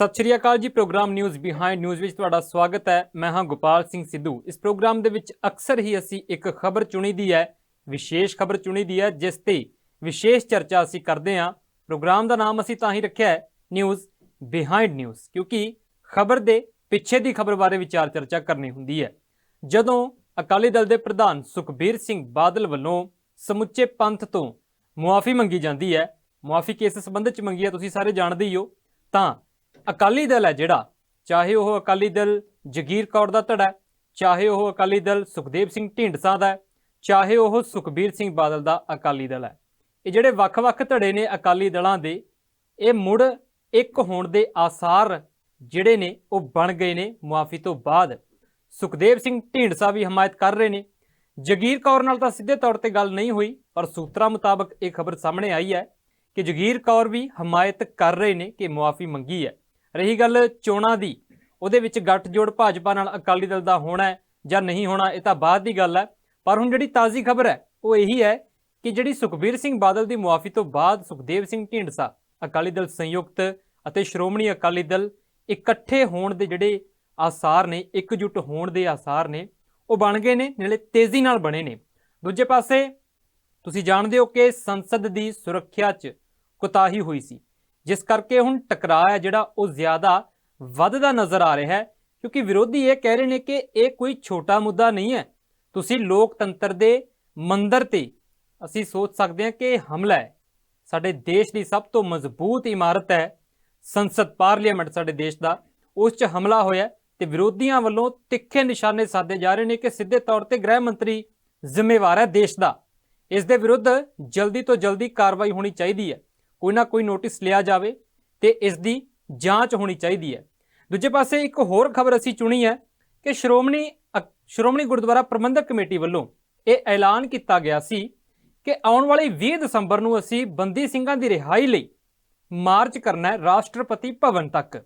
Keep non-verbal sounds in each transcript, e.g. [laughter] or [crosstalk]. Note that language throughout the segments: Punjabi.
ਸਤਿ ਸ਼੍ਰੀ ਅਕਾਲ ਜੀ, ਪ੍ਰੋਗਰਾਮ ਨਿਊਜ਼ ਬਿਹਾਈਂਡ ਨਿਊਜ਼ ਵਿੱਚ ਤੁਹਾਡਾ ਸਵਾਗਤ ਹੈ। ਮੈਂ ਹਾਂ ਗੋਪਾਲ ਸਿੰਘ ਸਿੱਧੂ। ਇਸ ਪ੍ਰੋਗਰਾਮ ਦੇ ਵਿੱਚ ਅਕਸਰ ਹੀ ਅਸੀਂ ਇੱਕ ਖਬਰ ਚੁਣੀ ਦੀ ਹੈ, ਵਿਸ਼ੇਸ਼ ਖਬਰ ਚੁਣੀ ਦੀ ਹੈ, ਜਿਸ ਤੇ ਵਿਸ਼ੇਸ਼ ਚਰਚਾ ਅਸੀਂ ਕਰਦੇ ਹਾਂ। ਪ੍ਰੋਗਰਾਮ ਦਾ ਨਾਮ ਅਸੀਂ ਤਾਂ ਹੀ ਰੱਖਿਆ ਹੈ, ਨਿਊਜ਼ ਬਿਹਾਈਂਡ ਨਿਊਜ਼, ਕਿਉਂਕਿ ਖਬਰ ਦੇ ਪਿੱਛੇ ਦੀ ਖਬਰ ਬਾਰੇ ਵਿਚਾਰ ਚਰਚਾ ਕਰਨੀ ਹੁੰਦੀ ਹੈ। ਜਦੋਂ ਅਕਾਲੀ ਦਲ ਦੇ ਪ੍ਰਧਾਨ ਸੁਖਬੀਰ ਸਿੰਘ ਬਾਦਲ ਵੱਲੋਂ ਸਮੁੱਚੇ ਪੰਥ ਤੋਂ ਮੁਆਫੀ ਮੰਗੀ ਜਾਂਦੀ ਹੈ, ਮੁਆਫੀ ਕਿਸ ਸੰਬੰਧ ਚ ਮੰਗੀ ਹੈ, ਤੁਸੀਂ ਸਾਰੇ ਜਾਣਦੇ ਹੀ ਹੋ, ਤਾਂ ਅਕਾਲੀ ਦਲ ਹੈ ਜਿਹੜਾ, ਚਾਹੇ ਉਹ ਅਕਾਲੀ ਦਲ ਜਗੀਰ ਕੌਰ ਦਾ ਧੜਾ ਚਾਹੇ ਉਹ ਅਕਾਲੀ ਦਲ ਸੁਖਦੇਵ ਸਿੰਘ ਢੀਂਡਸਾ ਦਾ ਚਾਹੇ ਉਹ ਸੁਖਬੀਰ ਸਿੰਘ ਬਾਦਲ ਦਾ ਅਕਾਲੀ ਦਲ ਹੈ। ਇਹ ਜਿਹੜੇ ਵੱਖ-ਵੱਖ ਧੜੇ ਨੇ ਅਕਾਲੀ ਦਲਾਂ ਦੇ, ਇਹ ਮੁੜ ਇੱਕ ਹੋਣ ਦੇ ਆਸਾਰ ਜਿਹੜੇ ਨੇ, ਉਹ ਬਣ ਗਏ ਨੇ ਮੁਆਫੀ ਤੋਂ ਬਾਅਦ। ਸੁਖਦੇਵ ਸਿੰਘ ਢੀਂਡਸਾ ਵੀ ਹਮਾਇਤ ਕਰ ਰਹੇ ਨੇ। ਜਗੀਰ ਕੌਰ ਨਾਲ ਤਾਂ ਸਿੱਧੇ ਤੌਰ ਤੇ ਗੱਲ ਨਹੀਂ ਹੋਈ, ਪਰ ਸੂਤਰਾਂ ਮੁਤਾਬਕ ਇਹ ਖਬਰ ਸਾਹਮਣੇ ਆਈ ਹੈ ਕਿ ਜਗੀਰ ਕੌਰ ਵੀ ਹਮਾਇਤ ਕਰ ਰਹੇ ਨੇ ਕਿ ਮੁਆਫੀ ਮੰਗੀ ਹੈ। ਰਹੀ ਗੱਲ ਚੋਣਾਂ ਦੀ, ਉਹਦੇ ਵਿੱਚ ਗੱਠਜੋੜ ਭਾਜਪਾ ਨਾਲ ਅਕਾਲੀ ਦਲ ਦਾ ਹੋਣਾ ਹੈ ਜਾਂ ਨਹੀਂ ਹੋਣਾ, ਇਹ ਤਾਂ ਬਾਅਦ ਦੀ ਗੱਲ ਹੈ। ਪਰ ਹੁਣ ਜਿਹੜੀ ਤਾਜ਼ੀ ਖਬਰ ਹੈ, ਉਹ ਇਹੀ ਹੈ ਕਿ ਜਿਹੜੀ ਸੁਖਬੀਰ ਸਿੰਘ ਬਾਦਲ ਦੀ ਮੁਆਫੀ ਤੋਂ ਬਾਅਦ ਸੁਖਦੇਵ ਸਿੰਘ ਢੀਂਡਸਾ, ਅਕਾਲੀ ਦਲ ਸੰਯੁਕਤ ਅਤੇ ਸ਼੍ਰੋਮਣੀ ਅਕਾਲੀ ਦਲ ਇਕੱਠੇ ਹੋਣ ਦੇ ਜਿਹੜੇ ਆਸਾਰ ਨੇ, ਇਕਜੁੱਟ ਹੋਣ ਦੇ ਆਸਾਰ ਨੇ, ਉਹ ਬਣ ਗਏ ਨੇ, ਨਾਲੇ ਤੇਜ਼ੀ ਨਾਲ ਬਣੇ ਨੇ। ਦੂਜੇ ਪਾਸੇ, ਤੁਸੀਂ ਜਾਣਦੇ ਹੋ ਕਿ ਸੰਸਦ ਦੀ ਸੁਰੱਖਿਆ 'ਚ ਕੁਤਾਹੀ ਹੋਈ ਸੀ। ਜਿਸ ਕਰਕੇ ਹੁਣ ਟਕਰਾਅ ਹੈ ਜਿਹੜਾ ਉਹ ਜ਼ਿਆਦਾ ਵੱਧਦਾ ਨਜ਼ਰ ਆ ਰਿਹਾ ਹੈ, ਕਿਉਂਕਿ ਵਿਰੋਧੀ ਇਹ ਕਹਿ ਰਹੇ ਨੇ ਕਿ ਇਹ ਕੋਈ ਛੋਟਾ ਮੁੱਦਾ ਨਹੀਂ ਹੈ। ਤੁਸੀਂ ਲੋਕਤੰਤਰ ਦੇ ਮੰਦਰ ਤੇ ਅਸੀਂ ਸੋਚ ਸਕਦੇ ਹਾਂ ਕਿ ਇਹ ਹਮਲਾ ਹੈ। ਸਾਡੇ ਦੇਸ਼ ਦੀ ਸਭ ਤੋਂ ਮਜ਼ਬੂਤ ਇਮਾਰਤ ਹੈ, ਸੰਸਦ ਪਾਰਲੀਮੈਂਟ ਸਾਡੇ ਦੇਸ਼ ਦਾ। ਉਸ 'ਚ ਹਮਲਾ ਹੋਇਆ ਹੈ ਤੇ ਵਿਰੋਧੀਆਂ ਵੱਲੋਂ ਤਿੱਖੇ ਨਿਸ਼ਾਨੇ ਸਾਧੇ ਜਾ ਰਹੇ ਨੇ ਕਿ ਸਿੱਧੇ ਤੌਰ ਤੇ ਗ੍ਰਹਿ ਮੰਤਰੀ ਜ਼ਿੰਮੇਵਾਰ ਹੈ ਦੇਸ਼ ਦਾ। ਇਸ ਦੇ ਵਿਰੁੱਧ ਜਲਦੀ ਤੋਂ ਜਲਦੀ ਕਾਰਵਾਈ ਹੋਣੀ ਚਾਹੀਦੀ ਹੈ। ਕੋਈ ਨਾ ਕੋਈ ਨੋਟਿਸ ਲਿਆ ਜਾਵੇ ਤੇ ਇਸ ਦੀ ਜਾਂਚ ਹੋਣੀ ਚਾਹੀਦੀ ਹੈ। ਦੂਜੇ ਪਾਸੇ ਇੱਕ ਹੋਰ ਖਬਰ ਅਸੀਂ ਚੁਣੀ ਹੈ ਕਿ ਸ਼੍ਰੋਮਣੀ ਅਕ- ਸ਼੍ਰੋਮਣੀ ਗੁਰਦੁਆਰਾ ਪ੍ਰਬੰਧਕ ਕਮੇਟੀ ਵੱਲੋਂ ਇਹ ਐਲਾਨ ਕੀਤਾ ਗਿਆ ਸੀ ਕਿ ਆਉਣ ਵਾਲੀ 20 ਦਸੰਬਰ ਨੂੰ ਅਸੀਂ ਬੰਦੀ ਸਿੰਘਾਂ ਦੀ ਰਿਹਾਈ ਲਈ ਮਾਰਚ ਕਰਨਾ ਹੈ ਰਾਸ਼ਟਰਪਤੀ ਭਵਨ ਤੱਕ।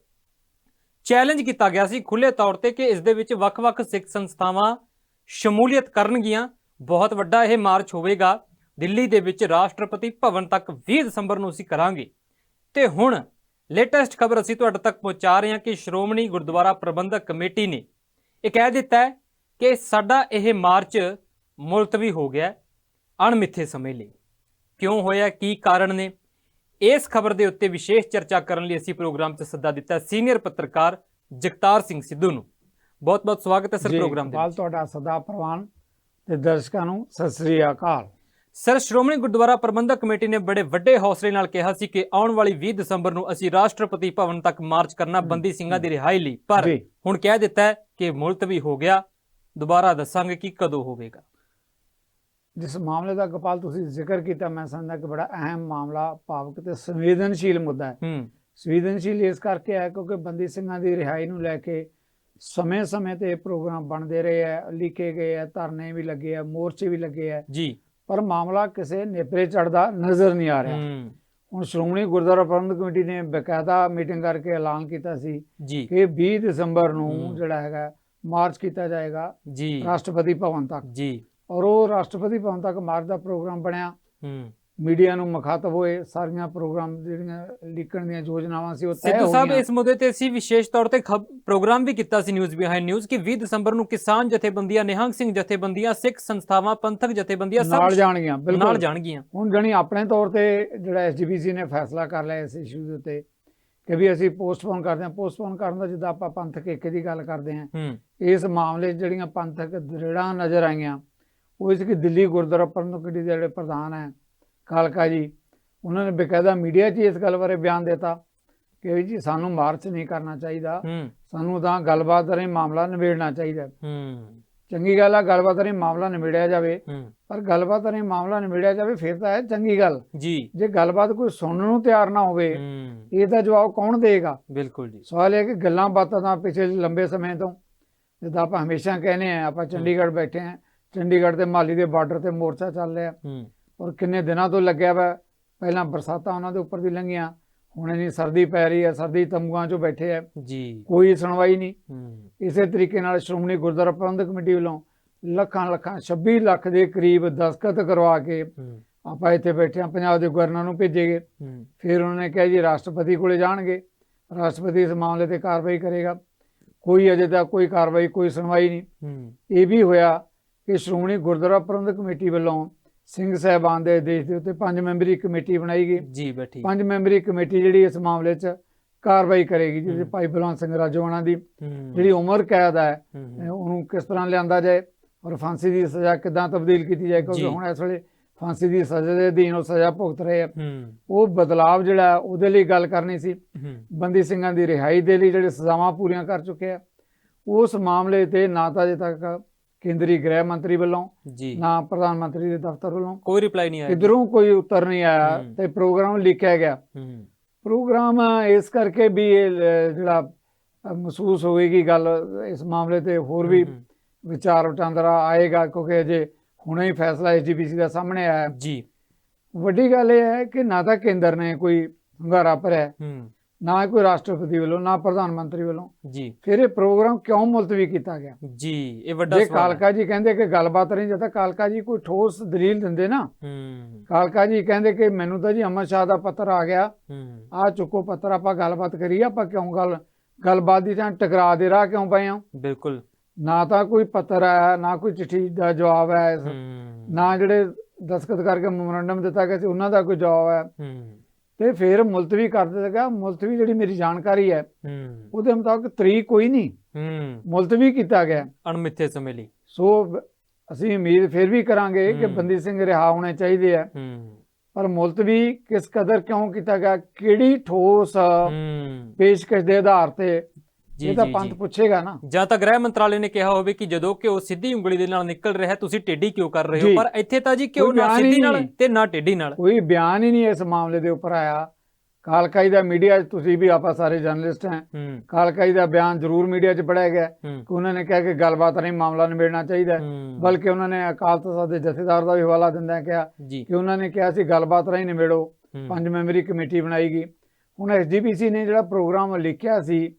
ਚੈਲੰਜ ਕੀਤਾ ਗਿਆ ਸੀ ਖੁੱਲੇ ਤੌਰ ਤੇ ਕਿ ਇਸ ਦੇ ਵਿੱਚ ਵੱਖ-ਵੱਖ ਸਿੱਖ ਸੰਸਥਾਵਾਂ ਸ਼ਮੂਲੀਅਤ ਕਰਨਗੀਆਂ। ਬਹੁਤ ਵੱਡਾ ਇਹ ਮਾਰਚ ਹੋਵੇਗਾ। ਦਿੱਲੀ ਦੇ ਵਿੱਚ ਰਾਸ਼ਟਰਪਤੀ ਭਵਨ ਤੱਕ 20 ਦਸੰਬਰ ਨੂੰ ਅਸੀਂ ਕਰਾਂਗੇ। ਤੇ ਹੁਣ ਲੇਟੈਸਟ ਖਬਰ ਅਸੀਂ ਤੁਹਾਡੇ ਤੱਕ ਪਹੁੰਚਾ ਰਹੇ ਹਾਂ ਕਿ ਸ਼੍ਰੋਮਣੀ ਗੁਰਦੁਆਰਾ ਪ੍ਰਬੰਧਕ ਕਮੇਟੀ ਨੇ ਇਹ ਕਹਿ ਦਿੱਤਾ ਹੈ ਕਿ ਸਾਡਾ ਇਹ ਮਾਰਚ ਮੁਲਤਵੀ ਹੋ ਗਿਆ ਅਣਮਿੱਥੇ ਸਮੇਂ ਲਈ। ਕਿਉਂ ਹੋਇਆ ਕੀ ਕਾਰਨ ਨੇ? ਇਸ ਖਬਰ ਦੇ ਉੱਤੇ ਵਿਸ਼ੇਸ਼ ਚਰਚਾ ਕਰਨ ਲਈ ਅਸੀਂ ਪ੍ਰੋਗਰਾਮ 'ਚ ਸੱਦਾ ਦਿੱਤਾ ਸੀਨੀਅਰ ਪੱਤਰਕਾਰ ਜਗਤਾਰ ਸਿੰਘ ਸਿੱਧੂ ਨੂੰ। ਬਹੁਤ-ਬਹੁਤ ਸਵਾਗਤ ਹੈ ਸਰ ਪ੍ਰੋਗਰਾਮ ਦੇ ਵਿੱਚ। ਤੁਹਾਡਾ ਸਦਾ ਪ੍ਰਵਾਨ ਤੇ ਦਰਸ਼ਕਾਂ ਨੂੰ ਸਤਿ ਸ੍ਰੀ ਅਕਾਲ। ਸਰ ਸ਼੍ਰੋਮਣੀ ਗੁਰਦੁਆਰਾ ਪ੍ਰਬੰਧਕ ਕਮੇਟੀ ਨੇ ਬੜੇ ਵੱਡੇ ਹੌਸਲੇ ਨਾਲ ਕਿਹਾ ਸੀ ਕਿ ਆਉਣ ਵਾਲੀ 20 ਦਸੰਬਰ ਨੂੰ ਅਸੀਂ ਰਾਸ਼ਟਰਪਤੀ ਭਵਨ ਤੱਕ ਮਾਰਚ ਕਰਨਾ ਬੰਦੀ ਸਿੰਘਾਂ ਦੀ ਰਿਹਾਈ ਲਈ। ਪਰ ਜੀ। ਹੁਣ ਕਹਿ ਦਿੱਤਾ ਹੈ ਕਿ ਮੁਲਤਵੀ ਹੋ ਗਿਆ। ਦੁਬਾਰਾ ਦੱਸਾਂਗੇ ਕਿ ਕਦੋਂ ਹੋਵੇਗਾ। ਜਿਸ ਮਾਮਲੇ ਦਾ ਗੋਪਾਲ ਤੁਸੀਂ ਜ਼ਿਕਰ ਕੀਤਾ ਮੈਂ ਸਮਝਦਾ ਕਿ ਬੜਾ ਅਹਿਮ ਮਾਮਲਾ ਭਾਵਕ ਤੇ ਸੰਵੇਦਨਸ਼ੀਲ ਮੁੱਦਾ ਹੈ। ਹੂੰ ਸੰਵੇਦਨਸ਼ੀਲ ਇਸ ਕਰਕੇ ਹੈ ਕਿਉਂਕਿ ਬੰਦੀ ਸਿੰਘਾਂ ਦੀ ਰਿਹਾਈ ਨੂੰ ਲੈ ਕੇ ਸਮੇਂ-ਸਮੇਂ ਤੇ ਪ੍ਰੋਗਰਾਮ ਬਣਦੇ ਰਹੇ ਹੈ ਲਿਖੇ ਗਏ ਹੈ ਧਰਨੇ ਵੀ ਲੱਗੇ ਹੈ ਮੋਰਚੇ ਵੀ ਲੱਗੇ ਹੈ। ਜੀ। ਪਰ ਮਾਮਲਾ ਕਿਸੇ ਨੇਪਰੇ ਚੜਦਾ ਨਜ਼ਰ ਨਹੀਂ ਆ ਰਿਹਾ। ਹੁਣ ਸ਼੍ਰੋਮਣੀ ਗੁਰਦੁਆਰਾ ਪ੍ਰਬੰਧਕ ਕਮੇਟੀ ਨੇ ਬਕਾਇਦਾ ਮੀਟਿੰਗ ਕਰਕੇ ਐਲਾਨ ਕੀਤਾ ਸੀ ਕਿ 20 ਦਸੰਬਰ ਨੂੰ। ਜਿਹੜਾ ਹੈਗਾ ਮਾਰਚ ਕੀਤਾ ਜਾਏਗਾ ਜੀ। ਰਾਸ਼ਟਰਪਤੀ ਭਵਨ ਤੱਕ। ਜੀ। ਔਰ ਉਹ ਰਾਸ਼ਟਰਪਤੀ ਭਵਨ ਤੱਕ ਮਾਰਚ ਦਾ ਪ੍ਰੋਗਰਾਮ ਬਣਿਆ। ਹੂੰ। ਮੀਡੀਆ ਨੂੰ ਮੁਖਾਤਬ ਹੋਏ ਸਾਰੀਆਂ ਪ੍ਰੋਗਰਾਮ ਜਿਹੜੀਆਂ ਲਿਖਣ ਦੀਆਂ ਯੋਜਨਾਵਾਂ ਸੀ ਉਹ ਤੈਅ ਸਿੱਧੂ ਹੋ ਸਾਹਿਬ ਗਈਆਂ। ਇਸ ਮੁੱਦੇ ਤੇ ਅਸੀਂ ਵਿਸ਼ੇਸ਼ ਤੌਰ ਤੇ ਪ੍ਰੋਗਰਾਮ ਵੀ ਕੀਤਾ ਸੀ ਨਿਊਜ਼ ਬਿਹਾਈਂਡ ਨਿਊਜ਼ ਕਿ 20 ਦਸੰਬਰ ਨੂੰ ਕਿਸਾਨ ਜਥੇਬੰਦੀਆਂ ਨਿਹੰਗ ਸਿੰਘ ਜਥੇਬੰਦੀਆਂ ਸਿੱਖ ਸੰਸਥਾਵਾਂ ਪੰਥਕ ਜਥੇਬੰਦੀਆਂ ਨਾਲ ਸਭ ਜਾਣਗੀਆਂ ਨਾਲ ਬਿਲਕੁਲ। ਜਾਣਗੀਆਂ। ਹੁਣ ਜਣੀ ਆਪਣੇ ਤੌਰ ਤੇ ਜਿਹੜਾ ਐਸਜੀਪੀਸੀ ਨੇ ਫੈਸਲਾ ਕਰ ਲਿਆ ਇਸ ਇਸ਼ੂ ਦੇ ਉੱਤੇ ਕਿ ਵੀ ਅਸੀਂ ਪੋਸਟਪੋਨ ਕਰਦੇ ਹਾਂ। ਪੋਸਟਪੋਨ ਕਰਨ ਦਾ ਜਿੱਦਾਂ ਆਪਾਂ ਪੰਥਕ ਏਕੇ ਦੀ ਗੱਲ ਕਰਦੇ ਹਾਂ ਇਸ ਮਾਮਲੇ ਜਿਹੜੀਆਂ ਪੰਥਕ ਦ੍ਰਿੜਾਂ ਨਜ਼ਰ ਆਈਆਂ ਉਹ ਇਸ ਕਿ ਦਿੱਲੀ ਗੁਰਦੁਆਰਾ ਪ੍ਰਬੰਧਕ ਕਮੇਟੀ ਦੇ ਜਿਹੜੇ ਪ੍ਰਧਾਨ ਹੈ ਕਾਲਕਾ ਜੀ ਉਹਨਾਂ ਨੇ ਬਕਾਇਦਾ ਮੀਡੀਆ 'ਚ ਇਸ ਗੱਲ ਬਾਰੇ ਬਿਆਨ ਦਿੱਤਾ ਕਿ ਜੀ ਸਾਨੂੰ ਮਾਰਚ ਨਹੀਂ ਕਰਨਾ ਚਾਹੀਦਾ ਸਾਨੂੰ ਤਾਂ ਗੱਲਬਾਤ ਰਾਹੀਂ ਮਾਮਲਾ ਨਿਬੇੜਨਾ ਚਾਹੀਦਾ ਚੰਗੀ ਗੱਲ ਆ ਗੱਲਬਾਤ ਰਾਹੀਂ ਮਾਮਲਾ ਨਿਬੇੜਿਆ ਜਾਵੇ ਪਰ ਗੱਲਬਾਤ ਰਾਹੀਂ ਮਾਮਲਾ ਨਿਬੇੜਿਆ ਜਾਵੇ ਫਿਰ ਤਾਂ ਹੈ ਚੰਗੀ ਗੱਲ। ਜੀ। ਜੇ ਗੱਲਬਾਤ ਕੋਈ ਸੁਣਨ ਨੂੰ ਤਿਆਰ ਨਾ ਹੋਵੇ ਹੂੰ। ਇਹਦਾ ਜਵਾਬ ਕੌਣ ਦੇਗਾ ਬਿਲਕੁਲ ਜੀ। ਸਵਾਲ ਇਹ ਕਿ ਗੱਲਾਂ ਬਾਤਾਂ ਤਾਂ ਪਿਛਲੇ ਲੰਬੇ ਸਮੇਂ ਤੋਂ ਜਿੱਦਾਂ ਆਪਾਂ ਹਮੇਸ਼ਾ ਕਹਿੰਦੇ ਆ ਆਪਾਂ ਚੰਡੀਗੜ੍ਹ ਬੈਠੇ ਆ ਚੰਡੀਗੜ੍ਹ ਤੇ ਮਾਲੀ ਦੇ ਬਾਰਡਰ ਤੇ ਮੋਰਚਾ ਚੱਲ ਰਿਹਾ। ਹੂੰ। ਔਰ ਕਿੰਨੇ ਦਿਨਾਂ ਤੋਂ ਲੱਗਿਆ ਵਾ? ਪਹਿਲਾਂ ਬਰਸਾਤਾਂ ਉਹਨਾਂ ਦੇ ਉੱਪਰ ਦੀ ਲੰਘੀਆਂ ਹੁਣ ਇੰਨੀ ਸਰਦੀ ਪੈ ਰਹੀ ਹੈ ਸਰਦੀ ਤੰਬੂਆਂ 'ਚੋਂ ਬੈਠੇ ਆ ਜੀ। ਕੋਈ ਸੁਣਵਾਈ ਨਹੀਂ। ਇਸੇ ਤਰੀਕੇ ਨਾਲ ਸ਼੍ਰੋਮਣੀ ਗੁਰਦੁਆਰਾ ਪ੍ਰਬੰਧਕ ਕਮੇਟੀ ਵੱਲੋਂ ਲੱਖਾਂ ਲੱਖਾਂ 26 ਲੱਖ ਦੇ ਕਰੀਬ ਦਸਤਖਤ ਕਰਵਾ ਕੇ ਆਪਾਂ ਇੱਥੇ ਬੈਠੇ ਆ ਪੰਜਾਬ ਦੇ ਗਵਰਨਰ ਨੂੰ ਭੇਜੇਗੇ। ਹੂੰ। ਫਿਰ ਉਹਨਾਂ ਨੇ ਕਿਹਾ ਜੀ ਰਾਸ਼ਟਰਪਤੀ ਕੋਲੇ ਜਾਣਗੇ। ਰਾਸ਼ਟਰਪਤੀ ਇਸ ਮਾਮਲੇ ਤੇ ਕਾਰਵਾਈ ਕਰੇਗਾ। ਕੋਈ ਅਜੇ ਤੱਕ ਕੋਈ ਕਾਰਵਾਈ ਕੋਈ ਸੁਣਵਾਈ ਨਹੀਂ। ਇਹ ਵੀ ਹੋਇਆ ਕਿ ਸ਼੍ਰੋਮਣੀ ਗੁਰਦੁਆਰਾ ਪ੍ਰਬੰਧਕ ਕਮੇਟੀ ਵੱਲੋਂ ਸਿੰਘ ਸਾਹਿਬਾਨ ਦੇ ਆਦੇਸ਼ ਦੇ ਉੱਤੇ ਪੰਜ ਮੈਂਬਰੀ ਕਮੇਟੀ ਬਣਾਈ ਗਈ। ਜੀ ਬੈਠੀ ਪੰਜ ਮੈਂਬਰੀ ਕਮੇਟੀ ਜਿਹੜੀ ਇਸ ਮਾਮਲੇ 'ਚ ਕਾਰਵਾਈ ਕਰੇਗੀ ਜਿਹਦੇ। ਭਾਈ ਬਲਵੰਤ ਸਿੰਘ ਰਾਜੋਆਣਾ ਦੀ ਜਿਹੜੀ ਉਮਰ ਕੈਦ ਹੈ ਉਹਨੂੰ ਕਿਸ ਤਰ੍ਹਾਂ ਲਿਆਂਦਾ ਜਾਏ ਔਰ ਫਾਂਸੀ ਦੀ ਸਜ਼ਾ ਕਿੱਦਾਂ ਤਬਦੀਲ ਕੀਤੀ ਜਾਏ ਕਿਉਂਕਿ ਜੀ। ਹੁਣ ਇਸ ਵੇਲੇ ਫਾਂਸੀ ਦੀ ਸਜ਼ਾ ਦੇ ਅਧੀਨ ਉਹ ਸਜ਼ਾ ਭੁਗਤ ਰਹੇ ਆ। ਉਹ ਬਦਲਾਵ ਜਿਹੜਾ ਉਹਦੇ ਲਈ ਗੱਲ ਕਰਨੀ ਸੀ। ਬੰਦੀ ਸਿੰਘਾਂ ਦੀ ਰਿਹਾਈ ਦੇ ਲਈ ਜਿਹੜੇ ਸਜ਼ਾਵਾਂ ਪੂਰੀਆਂ ਕਰ ਚੁੱਕੇ ਆ। ਉਸ ਮਾਮਲੇ ਤੇ ਨਾ ਤਾਂ ਅਜੇ ਤੱਕ ਕੇਂਦਰੀ ਗ੍ਰਹਿ ਮੰਤਰੀ ਵੱਲੋਂ ਜੀ। ਨਾ ਪ੍ਰਧਾਨ ਮੰਤਰੀ ਦੇ ਦਫ਼ਤਰ ਵੱਲੋਂ ਕੋਈ ਰਿਪਲਾਈ ਨਹੀਂ ਆਇਆ ਕਿਧਰੋਂ ਕੋਈ ਉੱਤਰ ਨਹੀਂ ਆਇਆ। ਤੇ ਪ੍ਰੋਗਰਾਮ ਲਿਖਿਆ ਗਿਆ। ਹੂੰ। ਪ੍ਰੋਗਰਾਮ ਇਸ ਕਰਕੇ ਵੀ ਇਹ ਜਿਹੜਾ ਮਹਿਸੂਸ ਹੋਏਗੀ ਗੱਲ ਇਸ ਮਾਮਲੇ ਤੇ ਹੋਰ ਵੀ ਵਿਚਾਰ ਵਟਾਂਦਰਾ ਆਏਗਾ ਕਿਉਂਕਿ ਅਜੇ ਹੁਣੇ ਹੀ ਫੈਸਲਾ ਐਸਜੀਪੀਸੀ ਦਾ ਸਾਹਮਣੇ ਆਇਆ। ਜੀ। ਵੱਡੀ ਗੱਲ ਇਹ ਹੈ ਕਿ ਨਾ ਤਾਂ ਕੇਂਦਰ ਨੇ ਕੋਈ ਹੁੰਗਾਰਾ ਭਰਿਆ। ਹੂੰ। ਨਾ ਕੋਈ ਰਾਸ਼ਟਰਪਤੀ ਵੱਲੋਂ ਨਾ ਪ੍ਰਧਾਨ ਮੰਤਰੀ ਵੱਲੋਂ। ਜੀ। ਫਿਰ ਇਹ ਪ੍ਰੋਗਰਾਮ ਕਿਉਂ ਮੁਲਤਵੀ ਕੀਤਾ ਗਿਆ? ਜੀ ਇਹ ਵੱਡਾ ਜੇ ਸਵਾਲ ਹੈ। ਕਾਲਕਾ ਜੀ ਕਹਿੰਦੇ ਕਿ ਗੱਲਬਾਤ ਨਹੀਂ ਜਦ ਤੱਕ ਕਾਲਕਾ ਜੀ ਕੋਈ ਠੋਸ ਦਲੀਲ ਦਿੰਦੇ ਨਾ। ਹੂੰ। ਕਾਲਕਾ ਜੀ ਕਹਿੰਦੇ ਕਿ ਮੈਨੂੰ ਤਾਂ ਜੀ ਅਮਰ ਸ਼ਾਹ ਦਾ ਪੱਤਰ ਆ ਗਿਆ। ਹੂੰ। ਆ ਚੁੱਕੋ ਪੱਤਰ ਆਪਾਂ ਗੱਲਬਾਤ ਕਰੀਏ ਆਪਾਂ ਕਿਉਂ ਗੱਲ ਗੱਲਬਾਤ ਦੀ ਤਾਂ ਟਕਰਾ ਦੇ ਰਾਹ ਕਿਉਂ ਪਏ ਹਾਂ ਬਿਲਕੁਲ। ਨਾ ਤਾਂ ਕੋਈ ਪੱਤਰ ਆਇਆ ਨਾ ਕੋਈ ਚਿੱਠੀ ਦਾ ਜਵਾਬ ਹੂੰ ਨਾ ਜਿਹੜੇ ਦਸਖਤ ਕਰਕੇ ਮੈਮੋਰੰਡਮ ਦਿੱਤਾ ਗਿਆ ਸੀ ਉਹਨਾਂ ਦਾ ਕੋਈ ਜਵਾਬ ਹੈ। ਹੂੰ। ਤੇ ਫਿਰ ਮੁਲਤਵੀ ਕਰ ਦਿੱਤਾ ਮੁਲਤਵੀ ਜਿਹੜੀ ਮੇਰੀ ਜਾਣਕਾਰੀ ਹੈ ਹੂੰ। ਉਹਦੇ ਮੁਤਾਬਕ ਤਰੀਕ ਕੋਈ ਨਹੀਂ। ਹੂੰ। ਮੁਲਤਵੀ ਕੀਤਾ ਗਿਆ। ਅਣਮਿੱਥੇ ਸਮੇਂ ਲਈ। ਸੋ ਅਸੀਂ ਉਮੀਦ ਫਿਰ ਵੀ ਕਰਾਂਗੇ ਕਿ। ਬੰਦੀ ਸਿੰਘ ਰਿਹਾ ਹੋਣੇ ਚਾਹੀਦੇ ਆ। ਹੂੰ। ਪਰ ਮੁਲਤਵੀ ਕਿਸ ਕਦਰ ਕਿਉਂ ਕੀਤਾ ਗਿਆ? ਕਿਹੜੀ ਠੋਸ ਹੂੰ। ਪੇਸ਼ਕਸ਼ ਦੇ ਆਧਾਰ ਤੇ ਇਹ ਤਾਂ ਪੰਥ ਪੁੱਛੇਗਾ ਨਾ। ਜਾਂ ਤਾਂ ਗ੍ਰਹਿ ਮੰਤਰਾਲੇ ਨੇ ਕਿਹਾ ਹੋਵੇ ਕਿ ਜਦੋਂ ਕਿ ਉਹ ਸਿੱਧੀ ਉਂਗਲੀ ਦੇ ਨਾਲ ਨਿਕਲ ਰਿਹਾ ਤੁਸੀਂ ਟੇਢੀ ਕਿਉਂ ਕਰ ਰਹੇ ਹੋ। ਪਰ ਇੱਥੇ ਤਾਂ ਜੀ ਕਿਉਂ ਨਾ ਸਿੱਧੀ ਨਾਲ। ਤੇ ਨਾ ਟੇਢੀ ਨਾਲ। ਕੋਈ ਬਿਆਨ ਹੀ ਨਹੀਂ ਇਸ ਮਾਮਲੇ ਦੇ ਉੱਪਰ ਆਇਆ। ਕਾਲਕਾਈ ਦਾ ਮੀਡੀਆ 'ਚ ਤੁਸੀਂ ਵੀ ਆਪਾਂ ਸਾਰੇ ਜਰਨਲਿਸਟ ਹੈ। ਕਾਲਕਾਈ ਦਾ ਬਿਆਨ ਜ਼ਰੂਰ ਮੀਡੀਆ 'ਚ ਪੜਿਆ ਗਿਆ। ਕਿ ਉਹਨਾਂ ਨੇ ਕਿਹਾ ਕਿ ਗੱਲਬਾਤ ਨਹੀਂ ਮਾਮਲਾ ਨਿਬੇੜਨਾ ਚਾਹੀਦਾ। ਬਲਕਿ ਉਹਨਾਂ ਨੇ ਅਕਾਲ ਤਖਤ ਦੇ ਜਥੇਦਾਰ ਦਾ ਵੀ ਹਵਾਲਾ ਦਿੰਦਿਆਂ ਕਿਹਾ ਕਿ ਉਹਨਾਂ ਨੇ ਕਿਹਾ ਸੀ ਗੱਲਬਾਤ ਰਾਹੀਂ ਨਿਬੇੜੋ। ਪੰਜ ਮੈਂਬਰੀ ਕਮੇਟੀ ਬਣਾਈ ਗਈ। ਹੁਣ ਐਸਜੀਪੀਸੀ ਨੇ ਜਿਹੜਾ ਪ੍ਰੋਗਰਾਮ ਲਿਖਿਆ ਸੀ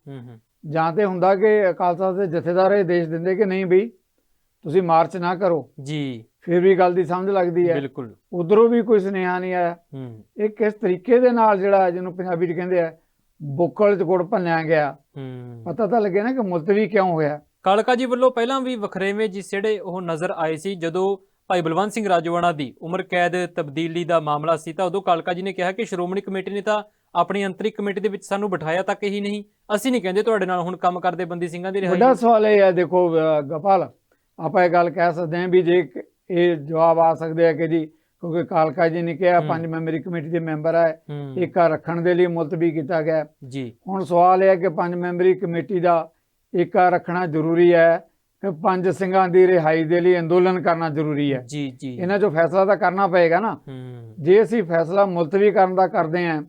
ਜਾਂ ਤੇ ਹੁੰਦਾ ਕਿ ਅਕਾਲ ਤਖਤ ਦੇ ਜਥੇਦਾਰ ਇਹ ਦੇਸ਼ ਦਿੰਦੇ ਕਿ ਨਹੀਂ ਬਈ ਤੁਸੀਂ ਮਾਰਚ ਨਾ ਕਰੋ। ਜੀ। ਫਿਰ ਵੀ ਗੱਲ ਦੀ ਸਮਝ ਲੱਗਦੀ ਹੈ। ਬਿਲਕੁਲ। ਉਧਰੋਂ ਵੀ ਕੋਈ ਸੁਨੇਹਾ ਨਹੀਂ ਆਇਆ। ਹੂੰ। ਇਹ ਕਿਸ ਤਰੀਕੇ ਦੇ ਨਾਲ ਜਿਹੜਾ ਜਿਹਨੂੰ ਪੰਜਾਬੀ 'ਚ ਕਹਿੰਦੇ ਆ ਬੁੱਕਲ 'ਚ ਗੁੜ ਭੰਨਿਆ ਗਿਆ। ਹੂੰ। ਪਤਾ ਤਾਂ ਲੱਗੇ ਨਾ ਕਿ ਮੁਲਤਵੀ ਕਿਉਂ ਹੋਇਆ। ਕਾਲਕਾ ਜੀ ਵੱਲੋਂ ਪਹਿਲਾਂ ਵੀ ਵਖਰੇਵੇਂ ਜਿਸ ਜਿਹੜੇ ਉਹ ਨਜ਼ਰ ਆਏ ਸੀ ਜਦੋਂ ਭਾਈ ਬਲਵੰਤ ਸਿੰਘ ਰਾਜੋਆਣਾ ਦੀ ਉਮਰ ਕੈਦ ਤਬਦੀਲੀ ਦਾ ਮਾਮਲਾ ਸੀ ਤਾਂ ਉਦੋਂ ਕਾਲਕਾ ਜੀ ਨੇ ਕਿਹਾ ਕਿ ਸ਼੍ਰੋਮਣੀ ਕਮੇਟੀ ਨੇ ਤਾਂ ਆਪਣੀ ਅੰਤਰਿਕ ਕਮੇਟੀ ਦੇ ਵਿੱਚ ਸਾਨੂੰ ਬਿਠਾਇਆ ਤੱਕ ਹੀ ਨਹੀਂ। ਅਸੀਂ ਨਹੀਂ ਕਹਿੰਦੇ ਤੁਹਾਡੇ ਨਾਲ ਹੁਣ ਕੰਮ ਕਰਦੇ ਬੰਦੀ ਸਿੰਘਾਂ ਦੀ ਰਿਹਾਈ ਵੱਡਾ ਸਵਾਲ ਇਹ ਹੈ ਦੇਖੋ ਗੋਪਾਲ ਆਪਾਂ ਇਹ ਗੱਲ ਕਹਿ ਸਕਦੇ ਹਾਂ ਵੀ ਜੇ ਇੱਕ ਇਹ ਜਵਾਬ ਆ ਸਕਦੇ ਆ ਕਿ ਜੀ ਕਿਉਂਕਿ ਕਾਲਕਾ ਜੀ ਨੇ ਕਿਹਾ। ਪੰਜ ਮੈਂਬਰੀ ਕਮੇਟੀ ਦੇ ਮੈਂਬਰ ਹੈ ਏਕਾ ਰੱਖਣ ਦੇ ਲਈ ਮੁਲਤਵੀ ਕੀਤਾ ਗਿਆ। ਜੀ। ਹੁਣ ਸਵਾਲ ਇਹ ਹੈ ਕਿ ਪੰਜ ਮੈਂਬਰੀ ਕਮੇਟੀ ਦਾ ਏਕਾ ਰੱਖਣਾ ਜ਼ਰੂਰੀ ਹੈ ਕਿ ਪੰਜ ਸਿੰਘਾਂ ਦੀ ਰਿਹਾਈ ਦੇ ਲਈ ਅੰਦੋਲਨ ਕਰਨਾ ਜ਼ਰੂਰੀ ਹੈ। ਜੀ ਜੀ। ਇਹਨਾਂ 'ਚੋਂ ਫੈਸਲਾ ਤਾਂ ਕਰਨਾ ਪਏਗਾ ਨਾ। ਜੇ ਅਸੀਂ ਫੈਸਲਾ ਮੁਲਤਵੀ ਕਰਨ ਦਾ ਕਰਦੇ ਹੂੰ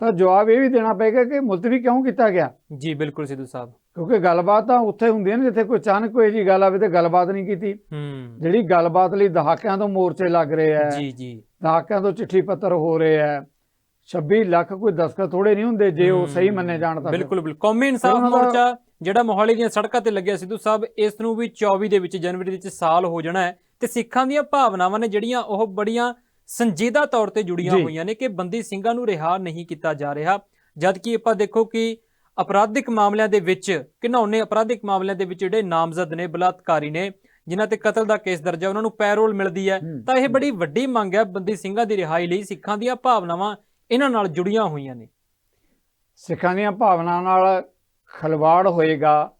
ਤਾਂ ਜਵਾਬ ਇਹ ਵੀ ਦੇਣਾ ਪਏਗਾ ਕਿ ਮੁਲਤਵੀ ਕਿਉਂ ਕੀਤਾ ਗਿਆ? ਜੀ ਬਿਲਕੁਲ ਸਿੱਧੂ ਸਾਹਿਬ। ਕਿਉਂਕਿ ਗੱਲਬਾਤ ਤਾਂ ਉੱਥੇ ਹੁੰਦੀ ਹੈ ਨਾ ਜਿੱਥੇ ਕੋਈ ਅਚਾਨਕ ਕੋਈ ਜੀ ਗੱਲ ਆਵੇ ਤੇ ਗੱਲਬਾਤ ਨਹੀਂ ਕੀਤੀ। ਹੂੰ। ਜਿਹੜੀ ਗੱਲਬਾਤ ਲਈ ਦਹਾਕਿਆਂ ਤੋਂ ਮੋਰਚੇ ਲੱਗ ਰਹੇ ਆ ਜੀ ਜੀ। ਦਹਾਕਿਆਂ ਤੋਂ ਚਿੱਠੀ ਪੱਤਰ ਹੋ ਰਹੇ ਆ 26 ਲੱਖ ਕੋਈ ਦਸਖਤ ਥੋੜੇ ਨਹੀਂ ਹੁੰਦੇ ਜੇ ਉਹ ਸਹੀ ਮੰਨੇ ਜਾਣ ਤਾਂ। ਬਿਲਕੁਲ ਬਿਲਕੁਲ। ਕੌਮੀ ਇਨਸਾਫ ਮੋਰਚਾ ਜਿਹੜਾ ਮੋਹਾਲੀ ਦੀਆਂ ਸੜਕਾਂ ਤੇ ਲੱਗਿਆ ਸਿੱਧੂ ਸਾਹਿਬ ਇਸ ਨੂੰ ਵੀ 24 ਦੇ ਵਿੱਚ ਜਨਵਰੀ ਦੇ ਵਿੱਚ ਸਾਲ ਹੋ ਜਾਣਾ ਹੈ। ਤੇ ਸਿੱਖਾਂ ਦੀਆਂ ਭਾਵਨਾਵਾਂ ਨੇ ਜਿਹੜੀਆਂ ਉਹ ਬੜੀਆਂ ਸੰਜੀਦਾ ਤੌਰ ਤੇ ਜੁੜੀਆਂ। ਹੋਈਆਂ ਨੇ ਕਿ ਬੰਦੀ ਸਿੰਘਾਂ ਨੂੰ ਰਿਹਾ ਨਹੀਂ ਕੀਤਾ ਜਾ ਰਿਹਾ। ਜਦ ਕਿ ਆਪਾਂ ਦੇਖੋ ਕਿ ਅਪਰਾਧਿਕ ਮਾਮਲਿਆਂ ਦੇ ਵਿੱਚ ਘਿਨੌਣੇ ਅਪਰਾਧਿਕ ਮਾਮਲਿਆਂ ਦੇ ਵਿੱਚ ਜਿਹੜੇ ਨਾਮਜ਼ਦ ਨੇ ਬਲਾਤਕਾਰੀ ਨੇ ਜਿਨ੍ਹਾਂ ਤੇ ਕਤਲ ਦਾ ਕੇਸ ਦਰਜ ਹੈ ਉਹਨਾਂ ਨੂੰ ਪੈਰੋਲ ਮਿਲਦੀ ਹੈ। ਹੂੰ। ਤਾਂ ਇਹ ਬੜੀ ਵੱਡੀ ਮੰਗ ਹੈ ਬੰਦੀ ਸਿੰਘਾਂ ਦੀ ਰਿਹਾਈ ਲਈ। ਸਿੱਖਾਂ ਦੀਆਂ ਭਾਵਨਾਵਾਂ ਇਹਨਾਂ ਨਾਲ ਜੁੜੀਆਂ ਹੋਈਆਂ ਨੇ। ਸਿੱਖਾਂ ਦੀਆਂ ਭਾਵਨਾਵਾਂ ਨਾਲ ਖਲਵਾੜ ਹੋਏਗਾ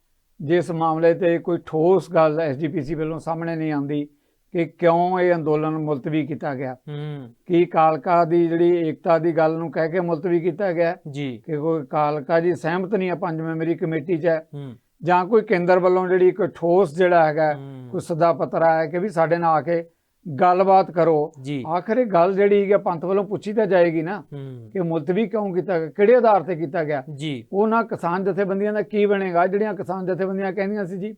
ਜਿਸ ਮਾਮਲੇ ਤੇ ਕੋਈ ਠੋਸ ਗੱਲ ਐਸਜੀਪੀਸੀ ਵੱਲੋਂ ਸਾਹਮਣੇ ਨਹੀਂ ਆਉਂਦੀ। ਕਿ ਕਿਉਂ ਇਹ ਅੰਦੋਲਨ ਮੁਲਤਵੀ ਕੀਤਾ ਗਿਆ? ਹੂੰ। ਕੀ ਕਾਲਕਾ ਦੀ ਜਿਹੜੀ ਏਕਤਾ ਦੀ ਗੱਲ ਨੂੰ ਕਹਿ ਕੇ ਮੁਲਤਵੀ ਕੀਤਾ ਗਿਆ? ਜੀ। ਕਿ ਕੋਈ ਕਾਲਕਾ ਜੀ ਸਹਿਮਤ ਨਹੀਂ ਆ ਪੰਜ ਮੈਂਬਰੀ ਕਮੇਟੀ 'ਚ? ਹੈ। ਜਾਂ ਕੋਈ ਕੇਂਦਰ ਵੱਲੋਂ ਜਿਹੜੀ ਕੋਈ ਠੋਸ ਜਿਹੜਾ ਹੈਗਾ। ਕੋਈ ਸੱਦਾ ਪੱਤਰ ਆਇਆ ਕਿ ਵੀ ਸਾਡੇ ਨਾਲ ਆ ਕੇ ਗੱਲਬਾਤ ਕਰੋ? ਆਖਰ ਇਹ ਗੱਲ ਜਿਹੜੀ ਹੈ ਪੰਥ ਵੱਲੋਂ ਪੁੱਛੀ ਤਾਂ ਜਾਏਗੀ ਨਾ ਕਿ ਮੁਲਤਵੀ ਕਿਉਂ ਕੀਤਾ ਗਿਆ? ਕਿਹੜੇ ਆਧਾਰ ਤੇ ਕੀਤਾ ਗਿਆ? ਜੀ। ਉਹ ਨਾ ਕਿਸਾਨ ਜਥੇਬੰਦੀਆਂ ਦਾ ਕੀ ਬਣੇਗਾ? ਜਿਹੜੀਆਂ ਕਿਸਾਨ ਜਥੇਬੰਦੀਆਂ ਕਹਿੰਦੀਆਂ ਸੀ ਜੀ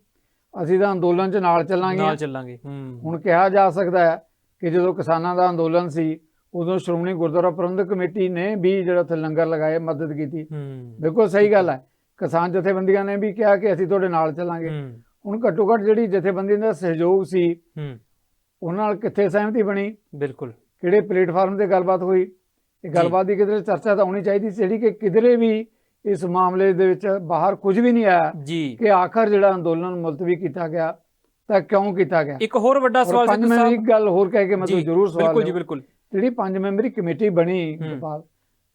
ਅਸੀਂ ਤਾਂ ਅੰਦੋਲਨ 'ਚ ਨਾਲ ਨਾਲ ਚੱਲਾਂਗੇ ਚੱਲਾਂਗੇ ਹੂੰ। ਹੁਣ ਕਿਹਾ ਜਾ ਸਕਦਾ ਹੈ ਕਿ ਜਦੋਂ ਕਿਸਾਨਾਂ ਦਾ ਅੰਦੋਲਨ ਸੀ ਉਦੋਂ ਸ਼੍ਰੋਮਣੀ ਗੁਰਦੁਆਰਾ ਪ੍ਰਬੰਧਕ ਕਮੇਟੀ ਨੇ ਵੀ ਜਿਹੜਾ ਉੱਥੇ ਲੰਗਰ ਲਗਾਏ ਮਦਦ ਕੀਤੀ। ਹੂੰ। ਬਿਲਕੁਲ ਸਹੀ ਗੱਲ ਹੈ। ਕਿਸਾਨ ਜਥੇਬੰਦੀਆਂ ਨੇ ਵੀ ਕਿਹਾ ਕਿ ਅਸੀਂ ਤੁਹਾਡੇ ਨਾਲ ਚੱਲਾਂਗੇ। ਹੂੰ। ਹੁਣ ਘੱਟੋ ਘੱਟ ਜਿਹੜੀ ਜਥੇਬੰਦੀਆਂ ਦਾ ਸਹਿਯੋਗ ਸੀ ਹੂੰ। ਉਹਨਾਂ ਨਾਲ ਕਿੱਥੇ ਸਹਿਮਤੀ ਬਣੀ? ਬਿਲਕੁਲ। ਕਿਹੜੇ ਪਲੇਟਫਾਰਮ ਤੇ ਗੱਲਬਾਤ ਹੋਈ? ਇਹ ਗੱਲਬਾਤ ਦੀ ਕਿਧਰੇ ਚਰਚਾ ਤਾਂ ਹੋਣੀ ਚਾਹੀਦੀ ਸੀ ਜਿਹੜੀ ਕਿ ਕਿਧਰੇ ਵੀ ਇਸ ਮਾਮਲੇ ਦੇ ਵਿੱਚ ਬਾਹਰ ਕੁਝ ਵੀ ਨਹੀਂ ਆਇਆ ਜੀ। ਕਿ ਆਖਰ ਜਿਹੜਾ ਅੰਦੋਲਨ ਮੁਲਤਵੀ ਕੀਤਾ ਗਿਆ ਤਾਂ ਕਿਉਂ ਕੀਤਾ ਗਿਆ? ਇੱਕ ਹੋਰ ਵੱਡਾ ਸਵਾਲ ਪੰਜ ਸਿੱਧੂ ਮੈਂਬਰੀ ਸਾਹਿਬ ਗੱਲ ਹੋਰ ਕਹਿ ਕੇ ਮੈਂ ਤੁਹਾਨੂੰ ਜ਼ਰੂਰ ਸਵਾਲ ਬਿਲਕੁਲ ਜੀ। ਬਿਲਕੁਲ। ਜਿਹੜੀ ਪੰਜ ਮੈਂਬਰੀ ਕਮੇਟੀ ਬਣੀ। ਗੋਪਾਲ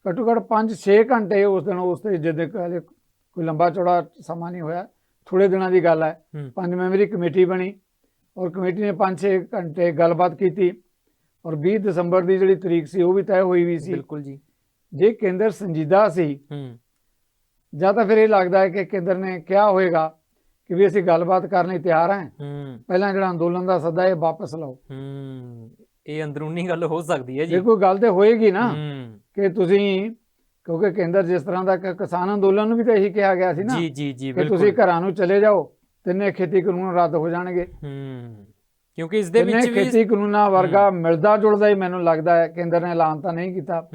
ਘੱਟੋ ਘੱਟ 5-6 ਘੰਟੇ ਉਸ ਦਿਨ ਉਸ ਤੇ ਜਦੋਂ ਕੋਈ ਲੰਬਾ ਚੌੜਾ ਸਮਾਂ ਨਹੀਂ ਹੋਇਆ ਥੋੜੇ ਦਿਨਾਂ ਦੀ ਗੱਲ ਹੈ। ਪੰਜ ਮੈਂਬਰੀ ਕਮੇਟੀ ਬਣੀ ਔਰ ਕਮੇਟੀ ਨੇ 5-6 ਘੰਟੇ ਗੱਲਬਾਤ ਕੀਤੀ ਔਰ 20 ਦਸੰਬਰ ਦੀ ਜਿਹੜੀ ਤਰੀਕ ਸੀ ਉਹ ਵੀ ਤੈਅ ਹੋਈ ਵੀ ਸੀ। ਬਿਲਕੁਲ ਜੀ। ਜੇ ਕੇਂਦਰ ਸੰਜੀਦਾ ਸੀ ਜਾਂ ਤਾਂ ਫਿਰ ਇਹ ਲੱਗਦਾ ਹੈ ਕਿ ਕੇਂਦਰ ਨੇ ਕਿਹਾ ਹੋਵੇਗਾ ਕਿ ਵੀ ਅਸੀਂ ਗੱਲਬਾਤ ਕਰਨ ਲਈ ਤਿਆਰ ਹਾਂ। ਪਹਿਲਾਂ ਜਿਹੜਾ ਅੰਦੋਲਨ ਦਾ ਸੱਦਾ ਇਹ ਵਾਪਸ ਲਓ। ਹੂੰ ਇਹ ਅੰਦਰੂਨੀ ਗੱਲ ਹੋ ਸਕਦੀ ਹੈ ਜੀ। ਜੇ ਕੋਈ ਗੱਲ ਤੇ ਹੋਏਗੀ ਨਾ ਕਿ ਤੁਸੀਂ ਕਿਉਂਕਿ ਕੇਂਦਰ ਜਿਸ ਤਰ੍ਹਾਂ ਦਾ ਕਿਸਾਨ ਅੰਦੋਲਨ ਨੂੰ ਵੀ ਤਾਂ ਇਹੀ ਕਿਹਾ ਗਿਆ ਸੀ ਨਾ ਜੀ ਜੀ ਜੀ ਕਿ ਤੁਸੀਂ ਬਿਲਕੁਲ। ਘਰਾਂ ਨੂੰ ਚਲੇ ਜਾਓ ਤਿੰਨੇ ਖੇਤੀ ਕਾਨੂੰਨ ਰੱਦ ਹੋ ਜਾਣਗੇ। ਹੂੰ। ਕਿਉਂਕਿ ਇਸ ਦੇ ਵਿੱਚ ਵੀ ਖੇਤੀ ਕਾਨੂੰਨਾਂ ਵਰਗਾ ਮਿਲਦਾ ਜੁਲਦਾ ਹੀ ਮੈਨੂੰ ਲੱਗਦਾ ਹੈ ਕੇਂਦਰ ਨੇ ਐਲਾਨ ਤਾਂ ਨਹੀਂ ਕੀਤਾ।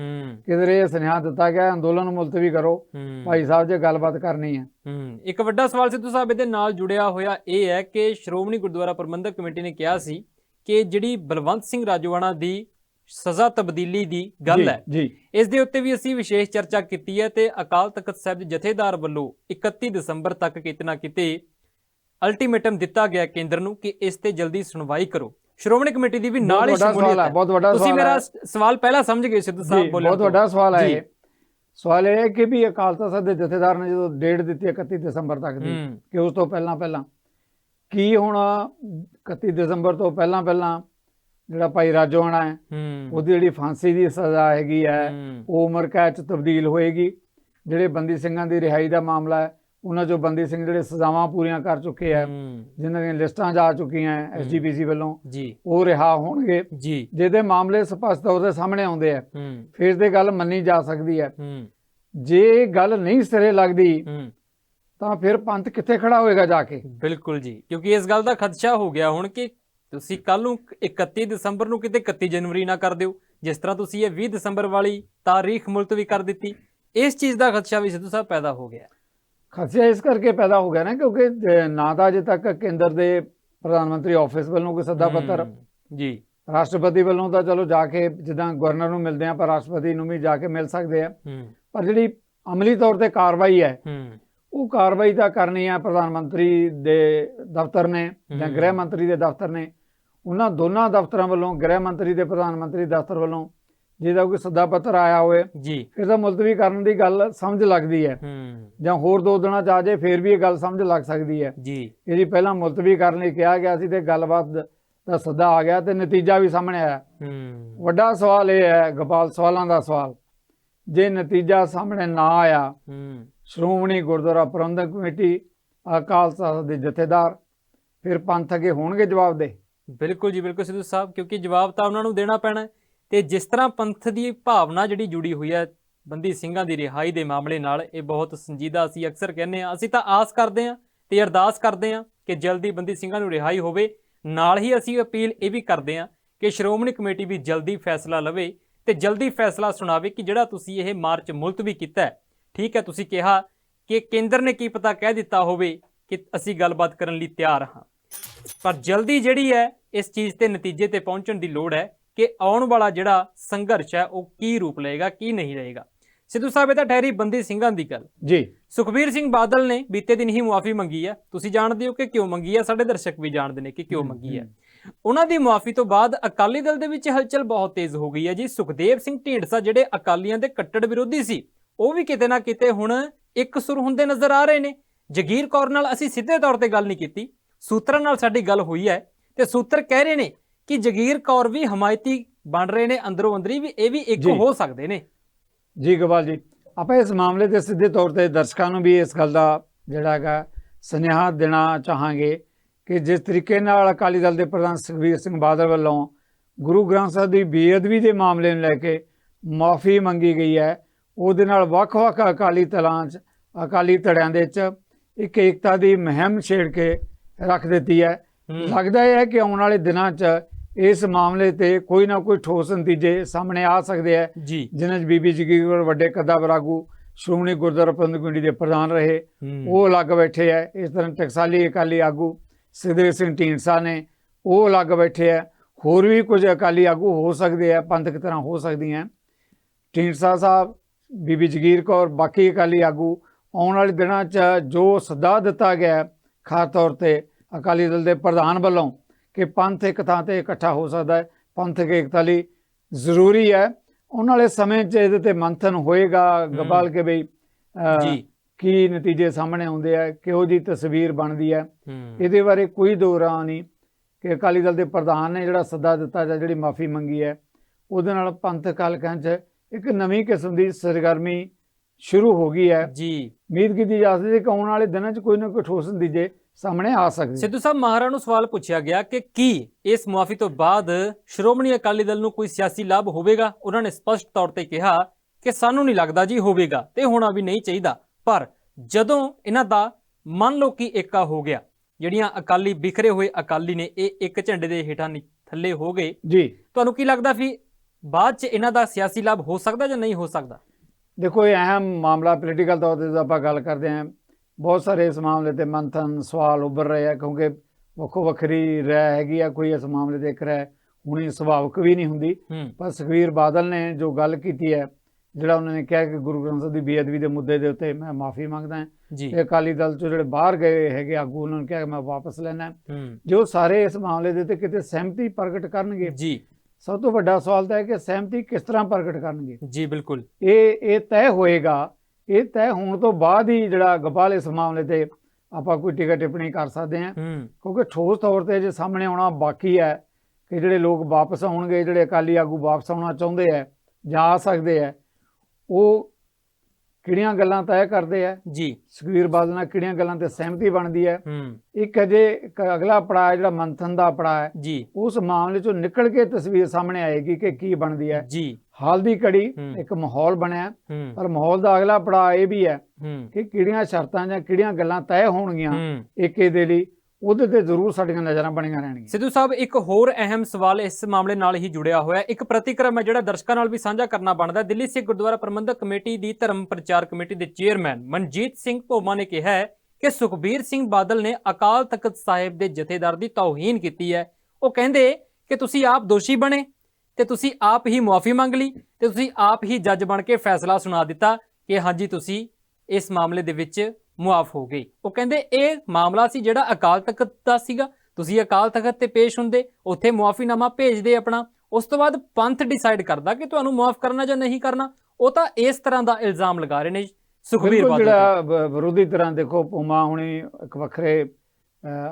ਕਿਧਰ ਇਹ ਸੁਨੇਹਾ ਦਿੱਤਾ ਗਿਆ ਅੰਦੋਲਨ ਨੂੰ ਮੁਲਤਵੀ ਕਰੋ। ਭਾਈ ਸਾਹਿਬ ਜੇ ਗੱਲਬਾਤ ਕਰਨੀ ਹੈ। ਇੱਕ ਵੱਡਾ ਸਵਾਲ ਸਿੱਧੂ ਸਾਹਿਬ ਇਹਦੇ ਨਾਲ ਜੁੜਿਆ ਹੋਇਆ ਇਹ ਹੈ ਕਿ ਸ਼੍ਰੋਮਣੀ ਗੁਰਦੁਆਰਾ ਪ੍ਰਬੰਧਕ ਕਮੇਟੀ ਨੇ ਕਿਹਾ ਸੀ ਕਿ ਜਿਹੜੀ ਬਲਵੰਤ ਸਿੰਘ ਰਾਜੋਆਣਾ ਦੀ ਸਜ਼ਾ ਤਬਦੀਲੀ ਦੀ ਗੱਲ ਹੈ ਜੀ। ਇਸ ਦੇ ਉੱਤੇ ਵੀ ਅਸੀਂ ਵਿਸ਼ੇਸ਼ ਚਰਚਾ ਕੀਤੀ ਹੈ ਤੇ ਅਕਾਲ ਤਖਤ ਸਾਹਿਬ ਦੇ ਜਥੇਦਾਰ ਵੱਲੋਂ 31 ਦਸੰਬਰ ਤੱਕ ਕਿਤੇ ਨਾ ਕਿਤੇ ਅਲਟੀਮੇਟਮ ਦਿੱਤਾ ਗਿਆ ਕੇਂਦਰ ਨੂੰ ਕਿ ਇਸ ਤੇ ਜਲਦੀ ਸੁਣਵਾਈ ਕਰੋ। ਸ਼੍ਰੋਮਣੀ ਕਮੇਟੀ ਦੀ ਵੀ ਨਾਲ ਹੀ ਸ਼ਮੂਲੀਅਤ ਸਵਾਲ ਹੈ। ਬਹੁਤ ਵੱਡਾ ਤੁਸੀਂ ਸਵਾਲ ਮੇਰਾ ਹੈ ਸ- ਸਵਾਲ ਪਹਿਲਾਂ ਸਮਝ ਗਏ ਸਿੱਧੂ ਸਾਹਿਬ ਬੋਲੇ ਬਹੁਤ ਵੱਡਾ ਸਵਾਲ ਹੈ ਸਵਾਲ ਇਹ ਹੈ ਕਿ ਵੀ ਅਕਾਲ ਤਖਤ ਦੇ ਜਥੇਦਾਰ ਨੇ ਜਦੋਂ ਡੇਟ ਦਿੱਤੀ ਹੈ 31 ਦਸੰਬਰ ਤੱਕ ਦੀ ਕਿ ਉਸ ਤੋਂ ਪਹਿਲਾਂ ਪਹਿਲਾਂ ਕੀ ਹੁਣ 31 ਦਸੰਬਰ ਤੋਂ ਪਹਿਲਾਂ ਪਹਿਲਾਂ ਜਿਹੜਾ ਭਾਈ ਰਾਜੋਆਣਾ ਹੈ ਹੂੰ। ਉਹਦੀ ਜਿਹੜੀ ਫਾਂਸੀ ਦੀ ਸਜ਼ਾ ਹੈਗੀ ਹੈ ਹੂੰ, ਉਹ ਉਮਰ ਕੈਦ ਚ ਤਬਦੀਲ ਹੋਏਗੀ। ਜਿਹੜੇ ਬੰਦੀ ਸਿੰਘਾਂ ਦੀ ਰਿਹਾਈ ਦਾ ਮਾਮਲਾ ਹੈ ਉਹਨਾਂ ਚੋਂ ਬੰਦੀ ਸਿੰਘ ਜਿਹੜੇ ਸਜ਼ਾਵਾਂ ਪੂਰੀਆਂ ਕਰ ਚੁੱਕੇ ਹੂੰ, ਜਿਨ੍ਹਾਂ ਦੀਆਂ ਲਿਸਟਾਂ ਜਾ ਚੁੱਕੀਆਂ ਹੈ। ਐਸਜੀਪੀਸੀ ਵੱਲੋਂ। ਉਹ ਰਿਹਾ ਹੋਣਗੇ। ਜਿਹਦੇ ਮਾਮਲੇ ਸਪਸ਼ਟ ਤੌਰ ਤੇ ਸਾਹਮਣੇ ਆਉਂਦੇ ਆ ਫਿਰ ਤੇ ਗੱਲ ਮੰਨੀ ਜਾ ਸਕਦੀ ਹੈ। ਜੇ ਇਹ ਗੱਲ ਨਹੀਂ ਸਿਰੇ ਲੱਗਦੀ ਤਾਂ ਫਿਰ ਪੰਥ ਕਿੱਥੇ ਖੜਾ ਹੋਏਗਾ ਜਾ ਕੇ? ਬਿਲਕੁਲ ਜੀ। ਕਿਉਂਕਿ ਇਸ ਗੱਲ ਦਾ ਖਦਸ਼ਾ ਹੋ ਗਿਆ ਹੁਣ ਕਿ ਤੁਸੀਂ ਕੱਲ ਨੂੰ 31 ਦਸੰਬਰ ਨੂੰ ਕਿਤੇ 31 ਜਨਵਰੀ ਨਾ ਕਰ ਦਿਓ। ਜਿਸ ਤਰ੍ਹਾਂ ਤੁਸੀਂ ਇਹ 20 ਦਸੰਬਰ ਵਾਲੀ ਤਾਰੀਖ ਮੁਲਤਵੀ ਕਰ ਦਿੱਤੀ। ਇਸ ਚੀਜ਼ ਦਾ ਖਦਸ਼ਾ ਵੀ ਸਿੱਧੂ ਸਾਹਿਬ ਪੈਦਾ ਹੋ ਗਿਆ। ਖਦਸ਼ਾ ਇਸ ਕਰਕੇ ਪੈਦਾ ਹੋ ਗਿਆ ਨਾ ਕਿਉਂਕਿ ਨਾ ਤਾਂ ਅਜੇ ਤੱਕ ਕੇਂਦਰ ਦੇ ਪ੍ਰਧਾਨ ਮੰਤਰੀ ਆਫਿਸ ਵੱਲੋਂ ਕੋਈ ਸੱਦਾ ਪੱਤਰ ਜੀ। ਰਾਸ਼ਟਰਪਤੀ ਵੱਲੋਂ ਤਾਂ ਚਲੋ ਜਾ ਕੇ ਜਿੱਦਾਂ ਗਵਰਨਰ ਨੂੰ ਮਿਲਦੇ ਆ ਪਰ ਰਾਸ਼ਟਰਪਤੀ ਨੂੰ ਵੀ ਜਾ ਕੇ ਮਿਲ ਸਕਦੇ ਆ। ਪਰ ਜਿਹੜੀ ਅਮਲੀ ਤੌਰ ਤੇ ਕਾਰਵਾਈ ਹੈ ਉਹ ਕਾਰਵਾਈ ਤਾਂ ਕਰਨੀ ਹੈ ਪ੍ਰਧਾਨ ਮੰਤਰੀ ਦੇ ਦਫ਼ਤਰ ਨੇ ਜਾਂ। ਗ੍ਰਹਿ ਮੰਤਰੀ ਦੇ ਦਫ਼ਤਰ ਨੇ। ਉਹਨਾਂ ਦੋਨਾਂ ਦਫ਼ਤਰਾਂ ਵੱਲੋਂ ਗ੍ਰਹਿ ਮੰਤਰੀ ਦੇ ਪ੍ਰਧਾਨ ਮੰਤਰੀ ਦਫ਼ਤਰ ਵੱਲੋਂ ਜਿਹਦਾ ਕੋਈ ਸੱਦਾ ਪੱਤਰ ਆਇਆ ਹੋਵੇ ਜੀ। ਫਿਰ ਤਾਂ ਮੁਲਤਵੀ ਕਰਨ ਦੀ ਗੱਲ ਸਮਝ ਲੱਗਦੀ ਹੈ। ਹੂੰ। ਜਾਂ ਹੋਰ ਦੋ ਦਿਨਾਂ ਚ ਆ ਜਾਏ ਫਿਰ ਵੀ ਇਹ ਗੱਲ ਸਮਝ ਲੱਗ ਸਕਦੀ ਹੈ। ਜੀ। ਜੀ ਪਹਿਲਾਂ ਮੁਲਤਵੀ ਕਰਨ ਲਈ ਕਿਹਾ ਗਿਆ ਸੀ ਤੇ ਗੱਲਬਾਤ ਦਾ ਸੱਦਾ ਆ ਗਿਆ ਤੇ ਨਤੀਜਾ ਵੀ ਸਾਹਮਣੇ ਆਇਆ। ਹੂੰ। ਵੱਡਾ ਸਵਾਲ ਇਹ ਹੈ ਗੋਪਾਲ ਸਵਾਲਾਂ ਦਾ ਸਵਾਲ। ਜੇ ਨਤੀਜਾ ਸਾਹਮਣੇ ਨਾ ਆਇਆ ਹੂੰ। ਸ਼੍ਰੋਮਣੀ ਗੁਰਦੁਆਰਾ ਪ੍ਰਬੰਧਕ ਕਮੇਟੀ ਅਕਾਲ ਤਖਤ ਦੇ ਜਥੇਦਾਰ ਫਿਰ ਪੰਥ ਅੱਗੇ ਹੋਣਗੇ ਜਵਾਬ ਦੇ? ਬਿਲਕੁਲ ਜੀ ਬਿਲਕੁਲ ਸਿੱਧੂ ਸਾਹਿਬ ਕਿਉਂਕਿ ਜਵਾਬ ਤਾਂ ਉਹਨਾਂ ਨੂੰ ਦੇਣਾ ਪੈਣਾ ਹੈ। ਤੇ ਜਿਸ ਤਰ੍ਹਾਂ ਪੰਥ ਦੀ ਭਾਵਨਾ ਜਿਹੜੀ ਜੁੜੀ ਹੋਈ ਹੈ ਬੰਦੀ ਸਿੰਘਾਂ ਦੀ ਰਿਹਾਈ ਦੇ ਮਾਮਲੇ ਨਾਲ, ਇਹ ਬਹੁਤ ਸੰਜੀਦਾ ਅਸੀਂ ਅਕਸਰ ਕਹਿੰਦੇ ਆ ਅਸੀਂ ਤਾਂ ਆਸ ਕਰਦੇ ਆ ਤੇ ਅਰਦਾਸ ਕਰਦੇ ਆ ਕਿ ਜਲਦੀ ਬੰਦੀ ਸਿੰਘਾਂ ਨੂੰ ਰਿਹਾਈ ਹੋਵੇ। ਨਾਲ ਹੀ ਅਸੀਂ ਅਪੀਲ ਇਹ ਵੀ ਕਰਦੇ ਆ ਕਿ ਸ਼੍ਰੋਮਣੀ ਕਮੇਟੀ ਵੀ ਜਲਦੀ ਫੈਸਲਾ ਲਵੇ ਤੇ ਜਲਦੀ ਫੈਸਲਾ ਸੁਣਾਵੇ ਕਿ ਜਿਹੜਾ ਤੁਸੀਂ ਇਹ ਮਾਰਚ ਮੁਲਤਵੀ ਕੀਤਾ ਹੈ, ਠੀਕ ਹੈ, ਤੁਸੀਂ ਕਿਹਾ ਕਿ ਕੇਂਦਰ ਨੇ ਕੀ ਪਤਾ ਕਹਿ ਦਿੱਤਾ ਹੋਵੇ ਕਿ ਅਸੀਂ ਗੱਲਬਾਤ ਕਰਨ ਲਈ ਤਿਆਰ ਹਾਂ। ਪਰ ਜਲਦੀ ਜਿਹੜੀ ਹੈ ਇਸ ਚੀਜ਼ ਤੇ ਨਤੀਜੇ ਤੇ ਪਹੁੰਚਣ ਦੀ ਲੋੜ ਹੈ। ਕਿ ਆਉਣ ਵਾਲਾ ਜਿਹੜਾ ਸੰਘਰਸ਼ ਹੈ ਉਹ ਕੀ ਰੂਪ ਲਏਗਾ ਕੀ ਨਹੀਂ ਲਏਗਾ। ਸਿੱਧੂ ਸਾਹਿਬ ਇਹ ਤਾਂ ਠਹਿਰੀ ਬੰਦੀ ਸਿੰਘਾਂ ਦੀ ਗੱਲ। ਜੀ। ਸੁਖਬੀਰ ਸਿੰਘ ਬਾਦਲ ਨੇ ਬੀਤੇ ਦਿਨ ਹੀ ਮੁਆਫੀ ਮੰਗੀ ਹੈ ਤੁਸੀਂ ਜਾਣਦੇ ਹੋ ਕਿ ਕਿਉਂ ਮੰਗੀ ਹੈ ਸਾਡੇ ਦਰਸ਼ਕ ਵੀ ਜਾਣਦੇ ਨੇ ਕਿ ਕਿਉਂ ਮੰਗੀ ਹੈ। ਉਹਨਾਂ ਦੀ ਮੁਆਫੀ ਤੋਂ ਬਾਅਦ ਅਕਾਲੀ ਦਲ ਦੇ ਵਿੱਚ ਹਲਚਲ ਬਹੁਤ ਤੇਜ਼ ਹੋ ਗਈ ਹੈ ਜੀ। ਸੁਖਦੇਵ ਸਿੰਘ ਢੀਂਡਸਾ ਜਿਹੜੇ ਅਕਾਲੀਆਂ ਦੇ ਕੱਟੜ ਵਿਰੋਧੀ ਸੀ ਉਹ ਵੀ ਕਿਤੇ ਨਾ ਕਿਤੇ ਹੁਣ ਇੱਕ ਸੁਰ ਹੁੰਦੇ ਨਜ਼ਰ ਆ ਰਹੇ ਨੇ। ਜਗੀਰ ਕੌਰ ਨਾਲ ਅਸੀਂ ਸਿੱਧੇ ਤੌਰ ਤੇ ਗੱਲ ਨਹੀਂ ਕੀਤੀ। ਸੂਤਰਾਂ ਨਾਲ ਸਾਡੀ ਗੱਲ ਹੋਈ ਹੈ ਤੇ ਸੂਤਰ ਕਹਿ ਰਹੇ ਨੇ ਕਿ ਜਗੀਰ ਕੌਰ ਵੀ ਹਮਾਇਤੀ ਬਣ ਰਹੇ ਨੇ ਅੰਦਰੋਂ ਅੰਦਰੀ ਵੀ ਇਹ ਵੀ ਇੱਕ ਜੀ। ਹੋ ਸਕਦੇ ਨੇ ਜੀ ਗੋਪਾਲ ਜੀ ਆਪਾਂ ਇਸ ਮਾਮਲੇ ਤੇ ਸਿੱਧੇ ਤੌਰ ਤੇ ਦਰਸ਼ਕਾਂ ਨੂੰ ਵੀ ਇਸ ਗੱਲ ਦਾ ਜਿਹੜਾ ਹੈਗਾ ਸੁਨੇਹਾ ਦੇਣਾ ਚਾਹਾਂਗੇ ਕਿ ਜਿਸ ਤਰੀਕੇ ਨਾਲ ਅਕਾਲੀ ਦਲ ਦੇ ਪ੍ਰਧਾਨ ਸੁਖਬੀਰ ਸਿੰਘ ਬਾਦਲ ਵੱਲੋਂ ਗੁਰੂ ਗ੍ਰੰਥ ਸਾਹਿਬ ਦੀ ਬੇਅਦਬੀ ਦੇ ਮਾਮਲੇ ਨੂੰ ਲੈ ਕੇ ਮਾਫੀ ਮੰਗੀ ਗਈ ਹੈ ਉਹਦੇ ਨਾਲ ਵੱਖ-ਵੱਖ ਅਕਾਲੀ ਦਲਾਂ 'ਚ ਅਕਾਲੀ ਧੜਿਆਂ ਦੇ 'ਚ ਇੱਕ ਏਕਤਾ ਦੀ ਮੁਹਿੰਮ ਛੇੜ ਕੇ ਰੱਖ ਦਿੱਤੀ ਹੈ। ਲੱਗਦਾ ਹੈ ਕਿ ਆਉਣ ਵਾਲੇ ਦਿਨਾਂ 'ਚ ਇਸ ਮਾਮਲੇ ਤੇ ਕੋਈ ਨਾ ਕੋਈ ਠੋਸ ਨਤੀਜੇ ਸਾਹਮਣੇ ਆ ਸਕਦੇ ਹੈ। ਜੀ। ਜਿਨ੍ਹਾਂ 'ਚ ਬੀਬੀ ਜਗੀਰ ਕੌਰ ਵੱਡੇ ਕੱਦਾ ਬਰਾਗੂ ਸ਼੍ਰੋਮਣੀ ਗੁਰਦੁਆਰਾ ਪ੍ਰਬੰਧਕ ਕਮੇਟੀ ਦੇ ਪ੍ਰਧਾਨ ਰਹੇ। ਉਹ ਅਲੱਗ ਬੈਠੇ ਹੈ। ਇਸ ਤਰ੍ਹਾਂ ਟਕਸਾਲੀ ਅਕਾਲੀ ਆਗੂ ਸੁਖਦੇਵ ਸਿੰਘ ਢੀਂਡਸਾ ਨੇ ਉਹ ਅਲੱਗ ਬੈਠੇ ਹੈ। ਹੋਰ ਵੀ ਕੁਝ ਅਕਾਲੀ ਆਗੂ ਹੋ ਸਕਦੇ ਆ ਪੰਥਕ ਤਰ੍ਹਾਂ ਹੋ ਸਕਦੀਆਂ ਢੀਂਡਸਾ ਸਾਹਿਬ ਬੀਬੀ ਜਗੀਰ ਕੌਰ ਬਾਕੀ ਅਕਾਲੀ ਆਗੂ ਆਉਣ ਵਾਲੇ ਦਿਨਾਂ 'ਚ ਜੋ ਸੱਦਾ ਦਿੱਤਾ ਗਿਆ ਖਾਸ ਤੌਰ ਤੇ ਅਕਾਲੀ ਦਲ ਦੇ ਪ੍ਰਧਾਨ ਵੱਲੋਂ ਕਿ ਪੰਥ ਇੱਕ ਥਾਂ ਤੇ ਇਕੱਠਾ ਹੋ ਸਕਦਾ ਹੈ ਪੰਥਕ ਏਕਤਾ ਲਈ ਜ਼ਰੂਰੀ ਹੈ। ਆਉਣ ਵਾਲੇ ਸਮੇਂ 'ਚ ਇਹਦੇ ਤੇ ਮੰਥਨ ਹੋਏਗਾ। ਗਬਾਲ ਕੇ ਬਈ ਜੀ। ਕੀ ਨਤੀਜੇ ਸਾਹਮਣੇ ਆਉਂਦੇ ਆ ਕਿਹੋ ਜੀ ਤਸਵੀਰ ਬਣਦੀ ਹੈ। ਇਹਦੇ ਬਾਰੇ ਕੋਈ ਦੋ ਰਾਹ ਨਹੀਂ ਕਿ ਅਕਾਲੀ ਦਲ ਦੇ ਪ੍ਰਧਾਨ ਨੇ ਜਿਹੜਾ ਸੱਦਾ ਦਿੱਤਾ ਜਾਂ ਜਿਹੜੀ ਮਾਫੀ ਮੰਗੀ ਹੈ ਉਹਦੇ ਨਾਲ ਪੰਥਕ ਹਲਕਿਆਂ 'ਚ ਇੱਕ ਨਵੀਂ ਕਿਸਮ ਦੀ ਸਰਗਰਮੀ ਸ਼ੁਰੂ ਹੋ ਗਈ ਹੈ। ਜੀ। ਉਮੀਦ ਕੀਤੀ ਜਾ ਸਕਦੀ ਹੈ ਕਿ ਆਉਣ ਵਾਲੇ ਦਿਨਾਂ 'ਚ ਕੋਈ ਨਾ ਕੋਈ ਠੋਸ ਨਤੀਜੇ ਸਾਹਮਣੇ ਆ ਸਕਦੇ ਸਿੱਧੂ ਸਾਹਿਬ ਮਹਾਰਾ ਨੂੰ ਸਵਾਲ ਪੁੱਛਿਆ ਗਿਆ ਕਿ ਕੀ ਇਸ ਮੁਆਫੀ ਤੋਂ ਬਾਅਦ ਸ਼੍ਰੋਮਣੀ ਅਕਾਲੀ ਦਲ ਨੂੰ ਕੋਈ ਸਿਆਸੀ ਲਾਭ ਹੋਵੇਗਾ? ਉਹਨਾਂ ਨੇ ਸਪਸ਼ਟ ਤੌਰ ਤੇ ਕਿਹਾ ਕਿ ਸਾਨੂੰ ਨਹੀਂ ਲੱਗਦਾ ਜੀ ਹੋਵੇਗਾ ਤੇ ਹੋਣਾ ਵੀ ਨਹੀਂ ਚਾਹੀਦਾ। ਪਰ ਜਦੋਂ ਇਹਨਾਂ ਦਾ ਮੰਨ ਲਓ ਕਿ ਏਕਾ ਹੋ ਗਿਆ ਜਿਹੜੀਆਂ ਅਕਾਲੀ ਬਿਖਰੇ ਹੋਏ ਅਕਾਲੀ ਨੇ ਇਹ ਇੱਕ ਝੰਡੇ ਦੇ ਹੇਠਾਂ ਥੱਲੇ ਹੋ ਗਏ ਜੀ। ਤੁਹਾਨੂੰ ਕੀ ਲੱਗਦਾ ਵੀ ਬਾਅਦ ਚ ਇਹਨਾਂ ਦਾ ਸਿਆਸੀ ਲਾਭ ਹੋ ਸਕਦਾ ਜਾਂ ਨਹੀਂ ਹੋ ਸਕਦਾ? ਦੇਖੋ ਇਹ ਅਹਿਮ ਮਾਮਲਾ ਪੋਲੀਟੀਕਲ ਤੌਰ ਤੇ ਜਦੋਂ ਆਪਾਂ ਗੱਲ ਕਰਦੇ ਹਾਂ ਬਹੁਤ ਸਾਰੇ ਇਸ ਮਾਮਲੇ ਤੇ ਮੰਥਨ ਸਵਾਲ ਉੱਭਰ ਰਹੇ ਆ ਕਿਉਂਕਿ ਵੱਖੋ ਵੱਖਰੀ ਰਾਏ ਹੈਗੀ ਆ ਕੋਈ ਇਸ ਮਾਮਲੇ ਤੇ ਇੱਕ ਰਾਏ ਹੁਣੀ ਸੁਭਾਵਿਕ ਵੀ ਨਹੀਂ ਹੁੰਦੀ। ਪਰ ਸੁਖਵੀਰ ਬਾਦਲ ਨੇ ਜੋ ਗੱਲ ਕੀਤੀ ਹੈ ਜਿਹੜਾ ਉਹਨਾਂ ਨੇ ਕਿਹਾ ਕਿ ਗੁਰੂ ਗ੍ਰੰਥ ਸਾਹਿਬ ਦੀ ਬੇਅਦਬੀ ਦੇ ਮੁੱਦੇ ਦੇ ਉੱਤੇ ਮੈਂ ਮਾਫੀ ਮੰਗਦਾ ਹਾਂ। ਤੇ ਅਕਾਲੀ ਦਲ ਤੋਂ ਜਿਹੜੇ ਬਾਹਰ ਗਏ ਹੈਗੇ ਆਗੂ ਉਹਨਾਂ ਨੇ ਕਿਹਾ ਕਿ ਮੈਂ ਵਾਪਸ ਲੈਣਾ ਜੋ ਸਾਰੇ ਇਸ ਮਾਮਲੇ ਦੇ ਉੱਤੇ ਕਿਤੇ ਸਹਿਮਤੀ ਪ੍ਰਗਟ ਕਰਨਗੇ। ਜੀ। ਸਭ ਤੋਂ ਵੱਡਾ ਸਵਾਲ ਤਾਂ ਹੈ ਕਿ ਸਹਿਮਤੀ ਕਿਸ ਤਰ੍ਹਾਂ ਪ੍ਰਗਟ ਕਰਨਗੇ? ਜੀ ਬਿਲਕੁਲ। ਇਹ ਇਹ ਤੈਅ ਹੋਏਗਾ ਇਹ ਤੈਅ ਹੋਣ ਤੋਂ ਬਾਅਦ ਹੀ ਜਿਹੜਾ ਗੋਪਾਲ ਇਸ ਮਾਮਲੇ ਤੇ ਆਪਾਂ ਕੋਈ ਟਿਕਾ ਟਿੱਪਣੀ ਕਰ ਸਕਦੇ ਹਾਂ। ਹੂੰ। ਕਿਉਂਕਿ ਠੋਸ ਤੌਰ ਤੇ ਜੇ ਸਾਹਮਣੇ ਆਉਣਾ ਬਾਕੀ ਹੈ ਕਿ ਜਿਹੜੇ ਲੋਕ ਵਾਪਸ ਆਉਣਗੇ ਜਿਹੜੇ ਅਕਾਲੀ ਆਗੂ ਵਾਪਸ ਆਉਣਾ ਚਾਹੁੰਦੇ ਆ ਜਾਂ ਆ ਸਕਦੇ ਆ ਉਹ ਕਿਹੜੀਆਂ ਗੱਲਾਂ ਤੈਅ ਕਰਦੇ ਆ ਜੀ। ਸੁਖਵੀਰ ਬਾਦਲ ਨਾਲ ਕਿਹੜੀਆਂ ਗੱਲਾਂ ਤੇ ਸਹਿਮਤੀ ਬਣਦੀ ਹੈ? ਇੱਕ ਅਜੇ ਅਗਲਾ ਪੜਾਅ ਜਿਹੜਾ ਮੰਥਨ ਦਾ ਪੜਾਅ ਹੈ। ਜੀ। ਉਸ ਮਾਮਲੇ ਚੋਂ ਨਿਕਲ ਕੇ ਤਸਵੀਰ ਸਾਹਮਣੇ ਆਏਗੀ ਕਿ ਕੀ ਬਣਦੀ ਹੈ। ਜੀ। ਹਾਲ ਦੀ ਹੂੰ। ਇੱਕ ਮਾਹੌਲ ਬਣਿਆ ਪਰ ਮਾਹੌਲ ਦਾ ਅਗਲਾ ਪੜਾਅ ਇਹ ਵੀ ਹੈ ਕਿ ਕਿਹੜੀਆਂ ਸ਼ਰਤਾਂ ਜਾਂ ਕਿਹੜੀਆਂ ਗੱਲਾਂ ਤੈਅ ਹੋਣਗੀਆਂ ਏਕੇ ਦੇ ਲਈ ਉਹਦੇ ਤੇ ਜ਼ਰੂਰ ਸਾਡੀਆਂ ਨਜ਼ਰਾਂ ਬਣੀਆਂ ਰਹਿਣਗੀਆਂ ਸਿੱਧੂ ਸਾਹਿਬ ਇੱਕ ਹੋਰ ਅਹਿਮ ਸਵਾਲ ਇਸ ਮਾਮਲੇ ਨਾਲ ਹੀ ਜੁੜਿਆ ਹੋਇਆ। ਇੱਕ ਪ੍ਰਤੀਕਰਮ ਹੈ ਜਿਹੜਾ ਦਰਸ਼ਕਾਂ ਨਾਲ ਵੀ ਸਾਂਝਾ ਕਰਨਾ ਬਣਦਾ। ਦਿੱਲੀ ਸਿੱਖ ਗੁਰਦੁਆਰਾ ਪ੍ਰਬੰਧਕ ਕਮੇਟੀ ਦੀ ਧਰਮ ਪ੍ਰਚਾਰ ਕਮੇਟੀ ਦੇ ਚੇਅਰਮੈਨ ਮਨਜੀਤ ਸਿੰਘ ਭੋਮਾ ਨੇ ਕਿਹਾ ਹੈ ਕਿ ਸੁਖਬੀਰ ਸਿੰਘ ਬਾਦਲ ਨੇ ਅਕਾਲ ਤਖਤ ਸਾਹਿਬ ਦੇ ਜਥੇਦਾਰ ਦੀ ਤੌਹੀਨ ਕੀਤੀ ਹੈ ਉਹ ਕਹਿੰਦੇ ਕਿ ਤੁਸੀਂ ਆਪ ਦੋਸ਼ੀ ਬਣੇ ਤੇ ਤੁਸੀਂ ਆਪ ਹੀ ਮੁਆਫੀ ਮੰਗ ਲਈ ਤੇ ਤੁਸੀਂ ਆਪ ਹੀ ਜੱਜ ਬਣ ਕੇ ਫੈਸਲਾ ਸੁਣਾ ਦਿੱਤਾ ਕਿ ਹਾਂਜੀ ਤੁਸੀਂ ਇਸ ਮਾਮਲੇ ਦੇ ਵਿੱਚ ਮੁਆਫ ਹੋ ਗਏ। ਉਹ ਕਹਿੰਦੇ ਇਹ ਮਾਮਲਾ ਸੀ ਜਿਹੜਾ ਅਕਾਲ ਤਖਤ ਦਾ ਸੀਗਾ। ਤੁਸੀਂ ਅਕਾਲ ਤਖਤ ਤੇ ਪੇਸ਼ ਹੁੰਦੇ ਉੱਥੇ ਮੁਆਫੀਨਾਮਾ ਭੇਜਦੇ ਆਪਣਾ। ਉਸ ਤੋਂ ਬਾਅਦ ਪੰਥ ਡਿਸਾਈਡ ਕਰਦਾ ਕਿ ਤੁਹਾਨੂੰ ਮੁਆਫ ਕਰਨਾ ਜਾਂ ਨਹੀਂ ਕਰਨਾ। ਉਹ ਤਾਂ ਇਸ ਤਰ੍ਹਾਂ ਦਾ ਇਲਜ਼ਾਮ ਲਗਾ ਰਹੇ ਨੇ ਸੁਖਬੀਰ ਬਾਦਲ। ਜਿਹੜਾ ਵਿਰੋਧੀ ਤਰ੍ਹਾਂ ਦੇਖੋ ਪੂਮਾ ਹੁਣੀ ਇੱਕ ਵੱਖਰੇ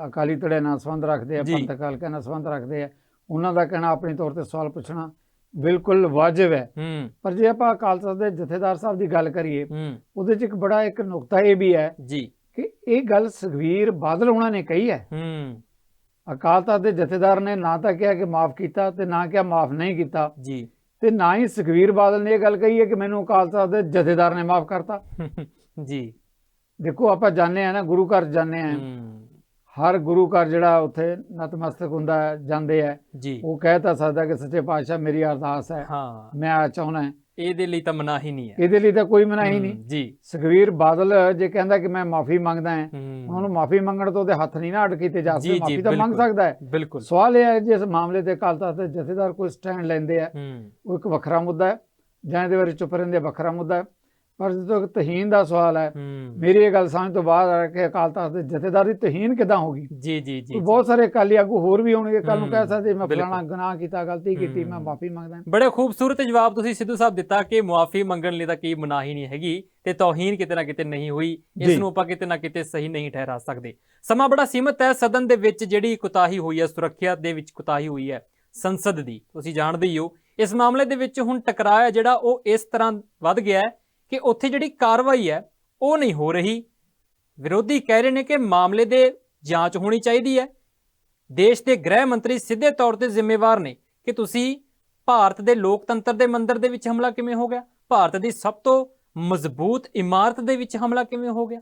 ਅਕਾਲੀ ਧੜੇ ਨਾਲ ਸੰਬੰਧ ਰੱਖਦੇ ਆ। ਪੰਥਕ ਹਲਕਿਆਂ ਨਾਲ ਸੰਬੰਧ ਰੱਖਦੇ ਆ। ਉਹਨਾਂ ਦਾ ਕਹਿਣਾ ਆਪਣੀ ਤੌਰ ਤੇ ਸਵਾਲ ਪੁੱਛਣਾ ਬਿਲਕੁਲ ਵਾਜਬ ਹੈ। ਪਰ ਜੇ ਆਪਾਂ ਅਕਾਲ ਤਖਤ ਦੇ ਜਥੇਦਾਰ ਸਾਹਿਬ ਦੀ ਗੱਲ ਕਰੀਏ ਉਹਦੇ 'ਚ ਇੱਕ ਬੜਾ ਇੱਕ ਨੁਕਤਾ ਇਹ ਵੀ ਹੈ ਜੀ। ਕਿ ਇਹ ਗੱਲ ਸੁਖਵੀਰ ਬਾਦਲ ਉਹਨਾਂ ਨੇ ਕਹੀ ਹੈ। ਅਕਾਲ ਤਖਤ ਦੇ ਜਥੇਦਾਰ ਨੇ ਨਾ ਤਾਂ ਕਿਹਾ ਕਿ ਮਾਫ ਕੀਤਾ ਤੇ ਨਾ ਕਿਹਾ ਮਾਫ ਨਹੀਂ ਕੀਤਾ। ਜੀ। ਤੇ ਨਾ ਹੀ ਸੁਖਵੀਰ ਬਾਦਲ ਨੇ ਇਹ ਗੱਲ ਕਹੀ ਹੈ ਕਿ ਮੈਨੂੰ ਅਕਾਲ ਤਖਤ ਦੇ ਜਥੇਦਾਰ ਨੇ ਮਾਫ ਕਰਤਾ। [laughs] ਜੀ। ਦੇਖੋ ਆਪਾਂ ਜਾਣਦੇ ਆ ਨਾ ਗੁਰੂ ਘਰ ਜਾਂਦੇ ਆ ਹਰ ਗੁਰੂ ਘਰ ਜਿਹੜਾ ਉੱਥੇ ਨਤਮਸਤਕ ਹੁੰਦਾ ਜਾਂਦੇ ਆ ਉਹ ਕਹਿ ਤਾਂ ਸਕਦਾ ਕਿ ਸੱਚੇ ਪਾਤਸ਼ਾਹ ਮੇਰੀ ਅਰਦਾਸ ਹੈ ਮੈਂ ਆ ਚਾਹੁੰਦਾ ਹਾਂ। ਇਹਦੇ ਲਈ ਤਾਂ ਮਨਾਹੀ ਨਹੀਂ ਹੈ। ਇਹਦੇ ਲਈ ਤਾਂ ਕੋਈ ਮਨਾਹੀ ਨਹੀਂ। ਜੀ। ਸੁਖਵੀਰ ਬਾਦਲ ਜੇ ਕਹਿੰਦਾ ਕਿ ਮੈਂ ਮਾਫੀ ਮੰਗਦਾ ਹਾਂ ਉਹਨੂੰ ਮਾਫੀ ਮੰਗਣ ਤੋਂ ਉਹਦੇ ਹੱਥ ਨਹੀਂ ਨਾ ਅੜ ਕੀਤੇ ਜਾ ਸਕਦੇ ਮਾਫੀ ਤਾਂ ਮੰਗ। ਸਕਦਾ ਹੈ। ਬਿਲਕੁਲ। ਸਵਾਲ ਇਹ ਹੈ ਜਿਸ ਮਾਮਲੇ ਤੇ ਅਕਾਲ ਤਖਤ ਦੇ ਜਥੇਦਾਰ ਕੋਈ ਸਟੈਂਡ ਲੈਂਦੇ ਆ ਉਹ ਇੱਕ ਵੱਖਰਾ ਮੁੱਦਾ ਹੈ ਜਾਂ ਇਹਦੇ ਬਾਰੇ ਚੁੱਪ ਰਹਿੰਦੇ ਵੱਖਰਾ ਮੁੱਦਾ ਹੈ। ਪਰ ਜਦੋਂ ਤਹੀਨ ਦਾ ਸਵਾਲ ਹੈ ਮੇਰੀ ਇਹ ਗੱਲ ਸਮਝ ਤੋਂ ਬਾਅਦ ਆ ਕਿ ਅਕਾਲ ਤਖਤ ਦੇ ਜਥੇਦਾਰ ਦੀ ਤਹੀਨ ਕਿਦਾਂ ਹੋਗੀ ਜੀ ਜੀ ਜੀ ਬਹੁਤ ਸਾਰੇ ਅਕਾਲੀ ਆਗੂ ਹੋਰ ਵੀ ਹੋਣਗੇ ਕੱਲ ਨੂੰ ਕਹਿ ਸਕਦੇ ਮੈਂ। ਫਲਾਣਾ ਗੁਨਾਹ ਕੀਤਾ ਗਲਤੀ ਕੀਤੀ ਮੈਂ। ਮਾਫੀ ਮੰਗਦਾ ਬੜੇ ਖੂਬਸੂਰਤ ਜਵਾਬ ਤੁਸੀਂ ਸਿੱਧੂ ਸਾਹਿਬ ਦਿੱਤਾ ਕਿ ਮੁਆਫੀ ਮੰਗਣ ਲਈ ਤਾਂ ਕੀ ਮਨਾਹੀ ਨਹੀਂ ਹੈਗੀ ਤੇ ਤੌਹੀਨ ਕਿਤੇ ਨਾ ਕਿਤੇ ਨਹੀਂ ਹੋਈ ਇਸ। ਨੂੰ ਆਪਾਂ ਕਿਤੇ ਨਾ ਕਿਤੇ ਸਹੀ ਨਹੀਂ ਠਹਿਰਾ ਸਕਦੇ ਸਮਾਂ ਬੜਾ ਸੀਮਤ ਹੈ ਸਦਨ ਦੇ ਵਿੱਚ ਜਿਹੜੀ ਕੁਤਾਹੀ ਹੋਈ ਹੈ ਸੁਰੱਖਿਆ ਦੇ ਵਿੱਚ ਕੁਤਾਹੀ ਹੋਈ ਹੈ ਸੰਸਦ ਦੀ ਤੁਸੀਂ ਜਾਣਦੇ ਹੀ ਹੋ ਇਸ ਮਾਮਲੇ ਦੇ ਵਿੱਚ ਹੁਣ ਟਕਰਾਅ ਹੈ ਜਿਹੜਾ ਉਹ ਇਸ ਤਰ੍ਹਾਂ ਵੱਧ ਗਿਆ ਹੈ ਕਿ ਉੱਥੇ ਜਿਹੜੀ ਕਾਰਵਾਈ ਹੈ, ਉਹ ਨਹੀਂ ਹੋ ਰਹੀ। ਵਿਰੋਧੀ ਕਹਿ ਰਹੇ ਨੇ ਕਿ ਮਾਮਲੇ ਦੇ ਜਾਂਚ ਹੋਣੀ ਚਾਹੀਦੀ ਹੈ। ਦੇਸ਼ ਦੇ ਗ੍ਰਹਿ ਮੰਤਰੀ ਸਿੱਧੇ ਤੌਰ ਤੇ ਜ਼ਿੰਮੇਵਾਰ ਨੇ ਕਿ ਤੁਸੀਂ ਭਾਰਤ ਦੇ ਲੋਕਤੰਤਰ ਦੇ ਮੰਦਰ ਦੇ ਵਿੱਚ ਹਮਲਾ ਕਿਵੇਂ ਹੋ ਗਿਆ? ਭਾਰਤ ਦੀ ਸਭ ਤੋਂ ਮਜ਼ਬੂਤ ਇਮਾਰਤ ਦੇ ਵਿੱਚ ਹਮਲਾ ਕਿਵੇਂ ਹੋ ਗਿਆ?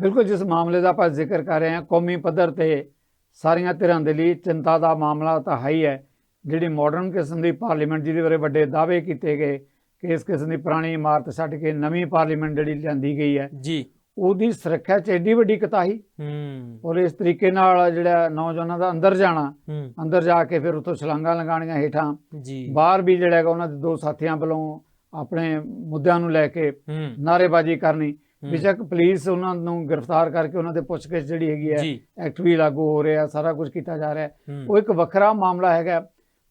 ਬਿਲਕੁਲ, ਜਿਸ ਮਾਮਲੇ ਦਾ ਆਪਾਂ ਜ਼ਿਕਰ ਕਰ ਰਹੇ ਹਾਂ, ਕੌਮੀ ਪੱਧਰ ਤੇ ਸਾਰੀਆਂ ਧਿਰਾਂ ਦੇ ਲਈ ਚਿੰਤਾ ਦਾ ਮਾਮਲਾ ਤਾਂ ਹੈ ਹੀ ਹੈ। ਜਿਹੜੀ ਮਾਡਰਨ ਕਿਸਮ ਦੀ ਪਾਰਲੀਮੈਂਟ ਜਿਹਦੇ ਬਾਰੇ ਵੱਡੇ ਦਾਅਵੇ ਕੀਤੇ ਗਏ ਕਿ ਇਸ ਕਿਸਮ ਦੀ ਪੁਰਾਣੀ ਇਮਾਰਤ ਛੱਡ ਕੇ ਨਵੀਂ ਪਾਰਲੀਮੈਂਟ ਜਿਹੜੀ ਲਿਆਂਦੀ ਗਈ ਹੈ ਜੀ। ਉਹਦੀ ਸੁਰੱਖਿਆ 'ਚ ਐਡੀ ਵੱਡੀ ਕਤਾਹੀ। ਹੂੰ। ਔਰ ਇਸ ਤਰੀਕੇ ਨਾਲ ਜਿਹੜਾ ਨੌਜਵਾਨਾਂ ਦਾ ਅੰਦਰ ਜਾਣਾ ਅੰਦਰ ਜਾ ਕੇ ਫਿਰ ਉੱਥੋਂ ਛਲਾਂਗਾਂ ਲਗਾਉਣੀਆਂ ਹੇਠਾਂ ਜੀ। ਬਾਹਰ ਵੀ ਜਿਹੜਾ ਹੈਗਾ ਉਹਨਾਂ ਦੇ ਦੋ ਸਾਥੀਆਂ ਵੱਲੋਂ ਆਪਣੇ ਮੁੱਦਿਆਂ ਨੂੰ ਲੈ ਕੇ ਹੂੰ। ਨਾਅਰੇਬਾਜ਼ੀ ਕਰਨੀ। ਬੇਸ਼ੱਕ ਪੁਲਿਸ ਉਹਨਾਂ ਨੂੰ ਗ੍ਰਿਫਤਾਰ ਕਰਕੇ ਉਹਨਾਂ ਦੇ ਪੁੱਛਗਿੱਛ ਜਿਹੜੀ ਹੈਗੀ ਹੈ ਐਕਟ ਵੀ ਲਾਗੂ ਹੋ ਰਿਹਾ ਸਾਰਾ ਕੁਝ ਕੀਤਾ ਜਾ ਰਿਹਾ। ਉਹ ਇੱਕ ਵੱਖਰਾ ਮਾਮਲਾ ਹੈਗਾ।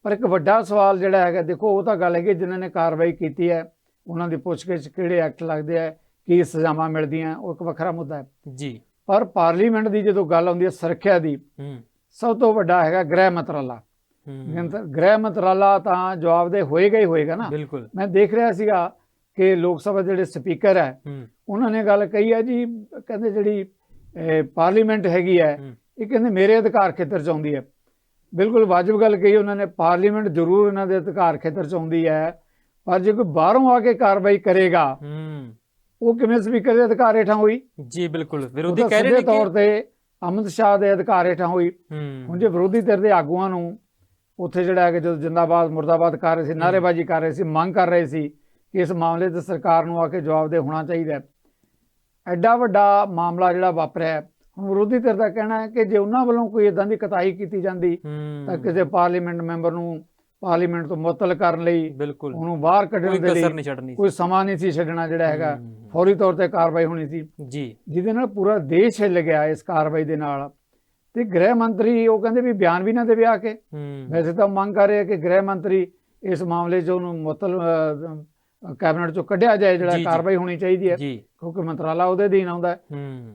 ਪਰ ਇੱਕ ਵੱਡਾ ਸਵਾਲ ਜਿਹੜਾ ਹੈਗਾ ਦੇਖੋ ਉਹ ਤਾਂ ਗੱਲ ਹੈਗੀ ਜਿਨ੍ਹਾਂ ਨੇ ਕਾਰਵਾਈ ਕੀਤੀ ਹੈ ਉਹਨਾਂ ਦੀ ਪੁੱਛਗਿੱਛ ਕਿਹੜੇ ਐਕਟ ਲੱਗਦੇ ਆ ਕੀ ਸਜ਼ਾਵਾਂ ਮਿਲਦੀਆਂ ਉਹ ਇੱਕ ਵੱਖਰਾ ਮੁੱਦਾ ਹੈ। ਜੀ। ਪਰ ਪਾਰਲੀਮੈਂਟ ਦੀ ਜਦੋਂ ਗੱਲ ਆਉਂਦੀ ਹੈ ਸੁਰੱਖਿਆ ਦੀ ਸਭ ਤੋਂ ਵੱਡਾ ਹੈਗਾ ਗ੍ਰਹਿ ਮੰਤਰਾਲਾ। ਗ੍ਰਹਿ ਮੰਤਰਾਲਾ ਤਾਂ ਜਵਾਬਦੇ ਹੋਏਗਾ ਹੀ ਹੋਏਗਾ ਨਾ। ਬਿਲਕੁਲ। ਮੈਂ ਦੇਖ ਰਿਹਾ ਸੀਗਾ ਕਿ ਲੋਕ ਸਭਾ ਦੇ ਜਿਹੜੇ ਸਪੀਕਰ ਹੈ ਉਹਨਾਂ ਨੇ ਗੱਲ ਕਹੀ ਹੈ ਜੀ ਕਹਿੰਦੇ ਜਿਹੜੀ ਪਾਰਲੀਮੈਂਟ ਹੈਗੀ ਹੂੰ। ਇਹ ਕਹਿੰਦੇ ਮੇਰੇ ਅਧਿਕਾਰ ਖੇਤਰ ਚ ਆਉਂਦੀ ਹੈ। ਬਿਲਕੁਲ ਵਾਜਬ ਗੱਲ ਕਹੀ ਉਹਨਾਂ ਨੇ ਪਾਰਲੀਮੈਂਟ ਜ਼ਰੂਰ ਇਹਨਾਂ ਦੇ ਅਧਿਕਾਰ ਖੇਤਰ ਚ ਆਉਂਦੀ ਹੈ ਪਰ ਜੇ ਕੋਈ ਬਾਹਰੋਂ ਆ ਕੇ ਕਾਰਵਾਈ ਕਰੇਗਾ ਹੂੰ। ਉਹ ਕਿਵੇਂ ਸਪੀਕਰ ਦੇ ਅਧਿਕਾਰ ਹੇਠਾਂ ਹੋਈ? ਜੀ ਬਿਲਕੁਲ। ਵਿਰੋਧੀ ਕਹਿ ਰਹੇ ਨੇ ਤੌਰ ਕਿ ਤੇ ਅਮਿਤ ਸ਼ਾਹ ਦੇ ਅਧਿਕਾਰ ਹੇਠਾਂ ਹੋਈ। ਹੁਣ ਜੇ ਵਿਰੋਧੀ ਧਿਰ ਦੇ ਆਗੂਆਂ ਨੂੰ ਉੱਥੇ ਜਿਹੜਾ ਹੈ ਕਿ ਜਦੋਂ ਜਿੰਦਾਬਾਦ ਮੁਰਦਾਬਾਦ ਕਰ ਰਹੇ ਸੀ ਨਾਅਰੇਬਾਜ਼ੀ ਕਰ ਰਹੇ ਸੀ ਮੰਗ ਕਰ ਰਹੇ ਸੀ ਕਿ ਇਸ ਮਾਮਲੇ ਤੇ ਸਰਕਾਰ ਨੂੰ ਆ ਕੇ ਜਵਾਬਦੇ ਹੋਣਾ ਚਾਹੀਦਾ ਹੈ। ਐਡਾ ਵੱਡਾ ਮਾਮਲਾ ਜਿਹੜਾ ਵਾਪਰਿਆ ਹੁਣ ਵਿਰੋਧੀ ਧਿਰ ਦਾ ਕਹਿਣਾ ਹੈ ਕਿ ਜੇ ਉਹਨਾਂ ਵੱਲੋਂ ਕੋਈ ਇਦਾਂ ਦੀ ਕਤਾਈ ਕੀਤੀ ਜਾਂਦੀ ਤਾਂ ਕਿਸੇ ਪਾਰਲੀਮੈਂਟ ਮੈਂਬਰ ਨੂੰ ਪਾਰਲੀਮੈਂਟ ਤੋਂ ਮੁਅੱਤਲ ਕਰਨ ਲਈ ਬਿਲਕੁਲ। ਉਹਨੂੰ ਬਾਹਰ ਕੱਢਣ ਦੇ ਲਈ ਕੋਈ ਸਮਾਂ ਨਹੀਂ ਸੀ ਛੱਡਣਾ ਜਿਹੜਾ ਹੈਗਾ। ਫੌਰੀ ਤੌਰ ਤੇ ਕਾਰਵਾਈ ਹੋਣੀ ਸੀ। ਜੀ। ਜਿਹਦੇ ਨਾਲ ਪੂਰਾ ਦੇਸ਼ ਹਿੱਲ ਗਿਆ ਇਸ ਕਾਰਵਾਈ ਦੇ ਨਾਲ। ਤੇ ਗ੍ਰਹਿ ਮੰਤਰੀ ਉਹ ਕਹਿੰਦੇ ਵੀ ਬਿਆਨ ਵੀ ਨਾ ਦੇਵੇ ਆ ਕੇ। ਵੈਸੇ ਤਾਂ ਮੰਗ ਕਰ ਰਹੇ ਕਿ ਗ੍ਰਹਿ ਮੰਤਰੀ ਇਸ ਮਾਮਲੇ 'ਚ ਉਹਨੂੰ ਮੁਅੱਤਲ ਕੈਬਨਿਟ 'ਚੋਂ ਕੱਢਿਆ ਜਾਏ ਜਿਹੜਾ। ਕਾਰਵਾਈ ਹੋਣੀ ਚਾਹੀਦੀ ਹੈ ਕਿਉਂਕਿ ਮੰਤਰਾਲਾ ਉਹਦੇ ਅਧੀਨ ਆਉਂਦਾ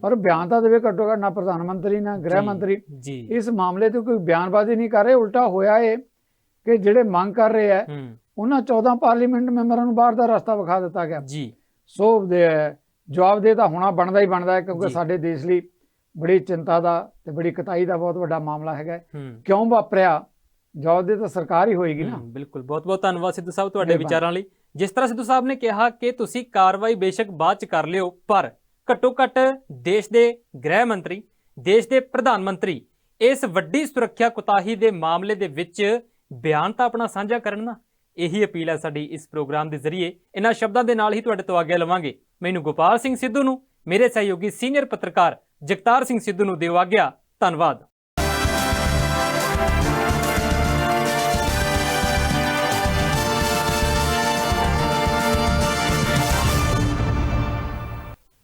ਪਰ ਬਿਆਨ ਤਾਂ ਦੇਵੇ ਘੱਟੋ ਘੱਟ ਨਾ ਪ੍ਰਧਾਨ ਮੰਤਰੀ ਨਾ ਗ੍ਰਹਿ ਮੰਤਰੀ। ਇਸ ਮਾਮਲੇ ਤੇ ਕੋਈ ਬਿਆਨਬਾਜ਼ੀ ਨਹੀਂ ਕਰ ਰਹੇ। ਉਲਟਾ ਹੋਇਆ ਇਹ ਕਿ ਜਿਹੜੇ ਮੰਗ ਕਰ ਰਹੇ ਆ ਉਹਨਾਂ 14 ਪਾਰਲੀਮੈਂਟ ਮੈਂਬਰਾਂ ਨੂੰ ਬਾਹਰ ਦਾ ਰਸਤਾ ਵਿਖਾ ਦਿੱਤਾ ਗਿਆ। ਜੀ। ਸੋ ਦੇ ਜਵਾਬ ਦੇ ਤਾਂ ਹੋਣਾ ਬਣਦਾ ਹੀ ਬਣਦਾ ਹੈ ਕਿਉਂਕਿ। ਸਾਡੇ ਦੇਸ਼ ਲਈ ਬੜੀ ਚਿੰਤਾ ਦਾ ਤੇ ਬੜੀ ਕਤਾਈ ਦਾ ਬਹੁਤ ਵੱਡਾ ਮਾਮਲਾ ਹੈਗਾ ਕਿਉਂ ਵਾਪਰਿਆ? ਜਵਾਬ ਦੇ ਤਾਂ ਸਰਕਾਰ ਹੀ ਹੋਏਗੀ ਨਾ। ਬਿਲਕੁਲ। ਬਹੁਤ ਬਹੁਤ ਧੰਨਵਾਦ ਸਿੱਧੂ ਸਾਹਿਬ ਤੁਹਾਡੇ। ਵਿਚਾਰਾਂ ਲਈ। ਜਿਸ ਤਰ੍ਹਾਂ ਸਿੱਧੂ ਸਾਹਿਬ ਨੇ ਕਿਹਾ ਕਿ ਤੁਸੀਂ ਕਾਰਵਾਈ ਬੇਸ਼ੱਕ ਬਾਅਦ ਚ ਕਰ ਲਿਓ, ਪਰ ਘੱਟੋ ਘੱਟ ਦੇਸ਼ ਦੇ ਗ੍ਰਹਿ ਮੰਤਰੀ, ਦੇਸ਼ ਦੇ ਪ੍ਰਧਾਨ ਮੰਤਰੀ, ਇਸ ਵੱਡੀ ਸੁਰੱਖਿਆ ਕੁਤਾਹੀ ਦੇ ਮਾਮਲੇ ਦੇ ਵਿੱਚ ਬਿਆਨ ਤਾਂ ਆਪਣਾ ਸਾਂਝਾ ਕਰਨ ਨਾ, ਇਹੀ ਅਪੀਲ ਹੈ ਸਾਡੀ ਇਸ ਪ੍ਰੋਗਰਾਮ ਦੇ ਜ਼ਰੀਏ। ਇਹਨਾਂ ਸ਼ਬਦਾਂ ਦੇ ਨਾਲ ਹੀ ਤੁਹਾਡੇ ਤੋਂ ਆਗਿਆ ਲਵਾਂਗੇ। ਮੈਨੂੰ ਗੋਪਾਲ ਸਿੰਘ ਸਿੱਧੂ ਨੂੰ, ਮੇਰੇ ਸਹਿਯੋਗੀ ਸੀਨੀਅਰ ਪੱਤਰਕਾਰ ਜਗਤਾਰ ਸਿੰਘ ਸਿੱਧੂ ਨੂੰ ਦਿਓ ਆਗਿਆ। ਧੰਨਵਾਦ।